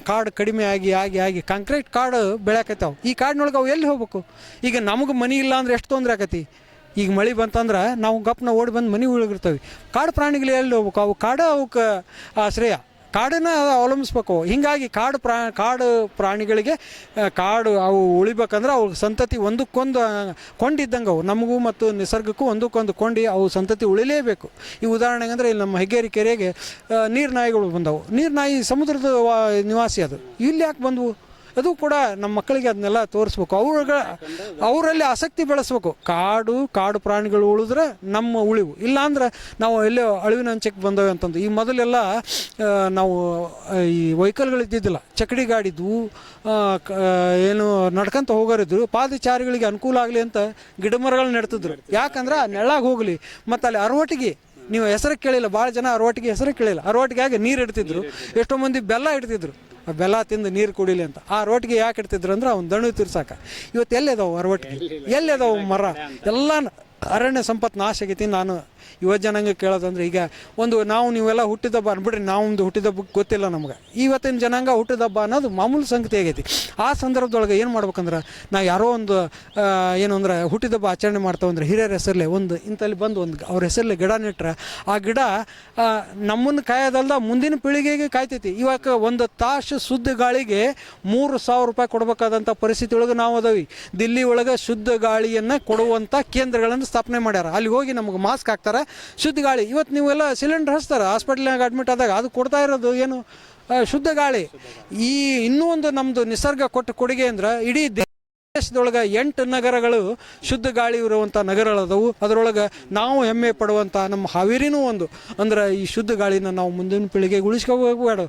ಕಾಡು ಕಡಿಮೆ ಆಗಿ ಆಗಿ ಆಗಿ ಕಾಂಕ್ರೀಟ್ ಕಾಡು ಬೆಳ್ಯಾಕೈತಾವ. ಈ ಕಾಡಿನೊಳಗೆ ಅವು ಎಲ್ಲಿ ಹೋಗ್ಬೇಕು? ಈಗ ನಮಗೆ ಮನೆ ಇಲ್ಲ ಅಂದ್ರೆ ಎಷ್ಟು ತೊಂದರೆ ಆಕತಿ? ಈಗ ಮಳೆ ಬಂತಂದ್ರೆ ನಾವು ಗಪ್ನ ಓಡಿ ಬಂದು ಮನೆ ಉಳಿಗಿರ್ತವೆ ಕಾಡು ಪ್ರಾಣಿಗಳು ಎಲ್ಲಿ ಹೋಗ್ಬೇಕು? ಅವು ಕಾಡು ಅವಕ್ಕೆ ಆಶ್ರಯ. ಕಾಡನ್ನ ಅವಲಂಬಿಸ್ಬೇಕು. ಹಿಂಗಾಗಿ ಕಾಡು ಪ್ರಾ, ಕಾಡು ಪ್ರಾಣಿಗಳಿಗೆ ಕಾಡು ಅವು ಉಳಿಬೇಕಂದ್ರೆ ಅವು ಸಂತತಿ ಒಂದಕ್ಕೊಂದು ಕೊಂಡಿದ್ದಂಗೆ ಅವು. ನಮಗೂ ಮತ್ತು ನಿಸರ್ಗಕ್ಕೂ ಒಂದಕ್ಕೊಂದು ಕೊಂಡು ಅವು ಸಂತತಿ ಉಳಿಲೇಬೇಕು. ಈ ಉದಾಹರಣೆಗೆ ಅಂದರೆ ಇಲ್ಲಿ ನಮ್ಮ ಹೆಗ್ಗೇರಿ ಕೆರೆಗೆ ನೀರು ನಾಯಿಗಳು ಬಂದವು. ನೀರು ನಾಯಿ ಸಮುದ್ರದ ನಿವಾಸಿ ಅದು. ಇಲ್ಲಿ ಯಾಕೆ ಬಂದವು? ಅದು ಕೂಡ ನಮ್ಮ ಮಕ್ಕಳಿಗೆ ಅದನ್ನೆಲ್ಲ ತೋರಿಸ್ಬೇಕು. ಅವ್ರಿಗೆ, ಅವರಲ್ಲಿ ಆಸಕ್ತಿ ಬೆಳೆಸ್ಬೇಕು. ಕಾಡು ಕಾಡು ಪ್ರಾಣಿಗಳು ಉಳಿದ್ರೆ ನಮ್ಮ ಉಳಿವು. ಇಲ್ಲಾಂದ್ರೆ ನಾವು ಎಲ್ಲೋ ಅಳಿವಿನ ಅಂಚಕ್ಕೆ ಬಂದವೆ ಅಂತಂದು. ಈ ಮೊದಲೆಲ್ಲ ನಾವು, ಈ ವೆಹಿಕಲ್ಗಳು ಇದ್ದಿದ್ದಿಲ್ಲ. ಚಕಡಿ ಗಾಡಿದ್ವು ಏನು ನಡ್ಕೊಂತ ಹೋಗೋರಿದ್ರು, ಪಾದಚಾರಿಗಳಿಗೆ ಅನುಕೂಲ ಆಗಲಿ ಅಂತ ಗಿಡ ಮರಗಳು ನೆಡ್ತಿದ್ರು. ಯಾಕಂದ್ರೆ ನೆಳ್ಳಾಗ ಹೋಗಲಿ. ಮತ್ತು ಅಲ್ಲಿ ಅರವಟ್ಟಿಗೆ ನೀವು ಹೆಸರು ಕೇಳಿಲ್ಲ. ಭಾಳ ಜನ ಅರವಟ್ಟಿಗೆ ಹೆಸರು ಕೇಳಿಲ್ಲ. ಅರವಟ್ಟಿಗೆ ನೀರು ಇಡ್ತಿದ್ರು. ಎಷ್ಟೋ ಮಂದಿ ಬೆಲ್ಲ ಇಡ್ತಿದ್ರು. ಆ ಬೆಲ್ಲ ತಿಂದು ನೀರು ಕುಡಿಲಿ ಅಂತ. ಆ ರೊಟ್ಟಿಗೆ ಯಾಕೆ ಇಡ್ತಿದ್ರು ಅಂದ್ರೆ ಅವ್ನು ದಣು ತಿರ್ಸಾಕ. ಇವತ್ತು ಎಲ್ಲಿದಾವು ಅರವಟ್ಟಿಗೆ ಎಲ್ಲಿದಾವೆ ಮರ? ಎಲ್ಲ ಅರಣ್ಯ ಸಂಪತ್ತು ನಾಶ ಆಗೈತಿ ನಾನು ಯುವ ಜನಾಂಗ ಕೇಳೋದಂದ್ರೆ ಈಗ ಒಂದು ನಾವು ನೀವೆಲ್ಲ ಹುಟ್ಟಿದಬ್ಬ ಅನ್ಬಿಡ್ರಿ ನಾವು ಒಂದು ಹುಟ್ಟಿದಬ್ಬ ಗೊತ್ತಿಲ್ಲ ನಮ್ಗೆ. ಇವತ್ತಿನ ಜನಾಂಗ ಹುಟ್ಟಿದಬ್ಬ ಅನ್ನೋದು ಮಾಮೂಲು ಸಂಗತಿ ಆಗೈತಿ. ಆ ಸಂದರ್ಭದೊಳಗೆ ಏನು ಮಾಡ್ಬೇಕಂದ್ರೆ ನಾವು ಯಾರೋ ಒಂದು ಏನು ಅಂದ್ರೆ ಹುಟ್ಟಿದಬ್ಬ ಆಚರಣೆ ಮಾಡ್ತಾವೆ ಅಂದ್ರೆ ಹಿರಿಯರ ಹೆಸರಲ್ಲೇ ಒಂದು ಇಂಥಲ್ಲಿ ಬಂದು ಒಂದು ಅವ್ರ ಹೆಸರಲ್ಲೇ ಗಿಡ ನೆಟ್ರೆ. ಆ ಗಿಡ ನಮ್ಮನ್ನು ಕಾಯೋದಲ್ದ ಮುಂದಿನ ಪೀಳಿಗೆಗೆ ಕಾಯ್ತೈತಿ. ಇವಾಗ ಒಂದು ತಾಸು ಶುದ್ಧ ಗಾಳಿಗೆ ಮೂರು ಸಾವಿರ ರೂಪಾಯಿ ಕೊಡಬೇಕಾದಂಥ ಪರಿಸ್ಥಿತಿ ಒಳಗೆ ನಾವು ಅದಾವಿ. ದಿಲ್ಲಿ ಒಳಗೆ ಶುದ್ಧ ಗಾಳಿಯನ್ನು ಕೊಡುವಂಥ ಕೇಂದ್ರಗಳನ್ನು ಸ್ಥಾಪನೆ ಮಾಡ್ಯಾರ. ಅಲ್ಲಿ ಹೋಗಿ ನಮಗೆ ಮಾಸ್ಕ್ ಹಾಕ್ತಾರೆ. ಶುದ್ಧ ಗಾಳಿ. ಇವತ್ತು ನೀವೆಲ್ಲ ಸಿಲಿಂಡರ್ ಹಚ್ತಾರೆ? ಹಾಸ್ಪಿಟ್ಲ್ನಾಗ ಅಡ್ಮಿಟ್ ಆದಾಗ ಅದು ಕೊಡ್ತಾ ಇರೋದು ಏನು? ಶುದ್ಧ ಗಾಳಿ. ಈ ಇನ್ನೂ ಒಂದು ನಮ್ಮದು ನಿಸರ್ಗ ಕೊಟ್ಟ ಕೊಡುಗೆ ಅಂದ್ರೆ ಇಡೀ ದೇಶದೊಳಗೆ ಎಂಟು ನಗರಗಳು ಶುದ್ಧ ಗಾಳಿ ಇರುವಂಥ ನಗರಗಳದವು. ಅದರೊಳಗೆ ನಾವು ಹೆಮ್ಮೆ ಪಡುವಂಥ ನಮ್ಮ ಹಾವೇರಿನೂ ಒಂದು. ಅಂದ್ರೆ ಈ ಶುದ್ಧ ಗಾಳಿನ ನಾವು ಮುಂದಿನ ಪೀಳಿಗೆಗೆ ಉಳಿಸ್ಕೋಬೇಕು ಬೇಡ.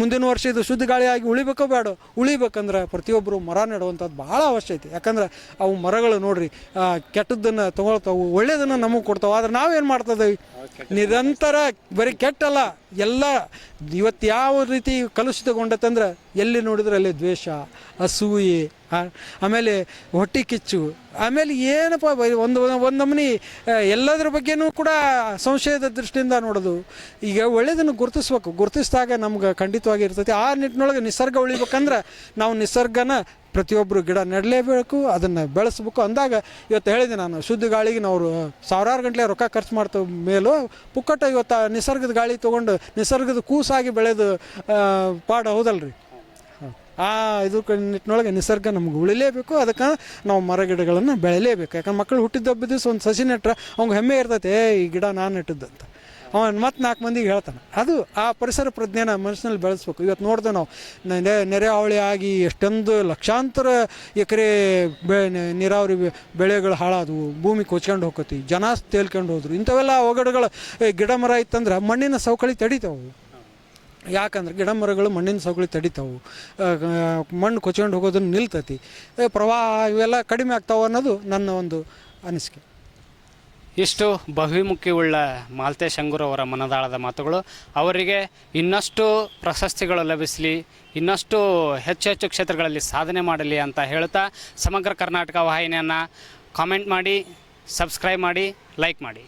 ಮುಂದಿನ ವರ್ಷ ಇದು ಶುದ್ಧ ಗಾಳಿಯಾಗಿ ಉಳಿಬೇಕೋ ಬೇಡ. ಉಳಿಬೇಕಂದ್ರೆ ಪ್ರತಿಯೊಬ್ಬರು ಮರ ನೆಡುವಂಥದ್ದು ಭಾಳ ಅವಶ್ಯ ಐತಿ. ಯಾಕಂದ್ರೆ ಅವು ಮರಗಳು ನೋಡ್ರಿ ಕೆಟ್ಟದ್ದನ್ನು ತಗೊಳ್ತಾವು, ಒಳ್ಳೆಯದನ್ನು ನಮಗೆ ಕೊಡ್ತಾವೆ. ಆದ್ರೆ ನಾವೇನು ಮಾಡ್ತದೇವಿ ನಿರಂತರ ಬರೀ ಕೆಟ್ಟಲ್ಲ, ಎಲ್ಲ ಇವತ್ತು ಯಾವ ರೀತಿ ಕಲುಷಿತಗೊಂಡತ್ತಂದ್ರೆ ಎಲ್ಲಿ ನೋಡಿದ್ರೆ ಅಲ್ಲಿ ದ್ವೇಷ, ಅಸೂಯೆ ಆಮೇಲೆ ಹೊಟ್ಟೆ ಕಿಚ್ಚು. ಆಮೇಲೆ ಏನಪ್ಪ ಒಂದು ಒಂದು ನಮೂನಿ ಎಲ್ಲದರ ಬಗ್ಗೆನೂ ಕೂಡ ಸಂಶಯದ ದೃಷ್ಟಿಯಿಂದ ನೋಡೋದು. ಈಗ ಒಳ್ಳೆಯದನ್ನು ಗುರುತಿಸ್ಬೇಕು. ಗುರುತಿಸಿದಾಗ ನಮ್ಗೆ ಖಂಡಿತವಾಗಿ ಇರ್ತೈತಿ. ಆ ನಿಟ್ಟಿನೊಳಗೆ ನಿಸರ್ಗ ಉಳಿಬೇಕಂದ್ರೆ ನಾವು ನಿಸರ್ಗನ ಪ್ರತಿಯೊಬ್ಬರು ಗಿಡ ನೆಡಲೇಬೇಕು, ಅದನ್ನು ಬೆಳೆಸ್ಬೇಕು. ಅಂದಾಗ ಇವತ್ತು ಹೇಳಿದೆ ನಾನು, ಶುದ್ಧ ಗಾಳಿಗೆ ನಾವು ಸಾವಿರಾರು ಗಂಟಲೆ ರೊಕ್ಕ ಖರ್ಚು ಮಾಡ್ತೇವೆ ಮೇಲೂ ಪುಕ್ಕಟ ಇವತ್ತು ನಿಸರ್ಗದ ಗಾಳಿ ತೊಗೊಂಡು ನಿಸರ್ಗದ ಕೂಸಾಗಿ ಬೆಳೆದು ಪಾಡ ಹೌದಲ್ರಿ? ಆ ಇದು ನಿಟ್ಟಿನೊಳಗೆ ನಿಸರ್ಗ ನಮ್ಗೆ ಉಳಿಲೇಬೇಕು. ಅದಕ್ಕೆ ನಾವು ಮರ ಗಿಡಗಳನ್ನು ಬೆಳೆಯಲೇಬೇಕು ಯಾಕಂದ್ರೆ ಮಕ್ಕಳು ಹುಟ್ಟಿದ ಹಬ್ಬದ ದಿವಸ ಒಂದು ಸಸಿ ನೆಟ್ರೆ ಅವ್ಗೆ ಹೆಮ್ಮೆ ಇರ್ತೈತೆ ಈ ಗಿಡ ನಾನು ನೆಟ್ಟಿದ್ದಂತ. ಅವನು ಮತ್ತೆ ನಾಲ್ಕು ಮಂದಿಗೆ ಹೇಳ್ತಾನೆ. ಅದು ಆ ಪರಿಸರ ಪ್ರಜ್ಞೆನ ಮನಸ್ಸಿನಲ್ಲಿ ಬೆಳೆಸ್ಬೇಕು. ಇವತ್ತು ನೋಡ್ದೆ ನಾವು ನೆರೆ ಹಾವಳಿ ಆಗಿ ಎಷ್ಟೊಂದು ಲಕ್ಷಾಂತರ ಎಕರೆ ಬೆ ನೀರಾವರಿ ಬೆಳೆಗಳು ಹಾಳಾದವು. ಭೂಮಿ ಕೊಚ್ಕೊಂಡು ಹೋಗತಿ ಜನ ತೇಲ್ಕೊಂಡು ಹೋದ್ರು. ಇಂಥವೆಲ್ಲ ಏ, ಗಿಡ ಮರ ಇತ್ತಂದ್ರೆ ಮಣ್ಣಿನ ಸವಕಳಿ ತಡಿತಾವು. ಯಾಕಂದ್ರೆ ಗಿಡ ಮರಗಳು ಮಣ್ಣಿನ ಸವಕಳಿ ತಡಿತಾವು. ಮಣ್ಣು ಕೊಚ್ಕೊಂಡು ಹೋಗೋದನ್ನು ನಿಲ್ತತಿ. ಪ್ರವಾಹ ಇವೆಲ್ಲ ಕಡಿಮೆ ಆಗ್ತಾವೆ ಅನ್ನೋದು ನನ್ನ ಒಂದು ಅನಿಸಿಕೆ. ಇಷ್ಟು ಬಹುಮುಖಿಯುಳ್ಳ ಮಾಲ್ತೇಶ್ ಅವರ ಮನದಾಳದ ಮಾತುಗಳು. ಅವರಿಗೆ ಇನ್ನಷ್ಟು ಪ್ರಶಸ್ತಿಗಳು ಲಭಿಸಲಿ, ಇನ್ನಷ್ಟು ಹೆಚ್ಚು ಹೆಚ್ಚು ಕ್ಷೇತ್ರಗಳಲ್ಲಿ ಸಾಧನೆ ಮಾಡಲಿ ಅಂತ ಹೇಳ್ತಾ ಸಮಗ್ರ ಕರ್ನಾಟಕ ವಾಹಿನಿಯನ್ನು ಕಾಮೆಂಟ್ ಮಾಡಿ ಸಬ್ಸ್ಕ್ರೈಬ್ ಮಾಡಿ ಲೈಕ್ ಮಾಡಿ.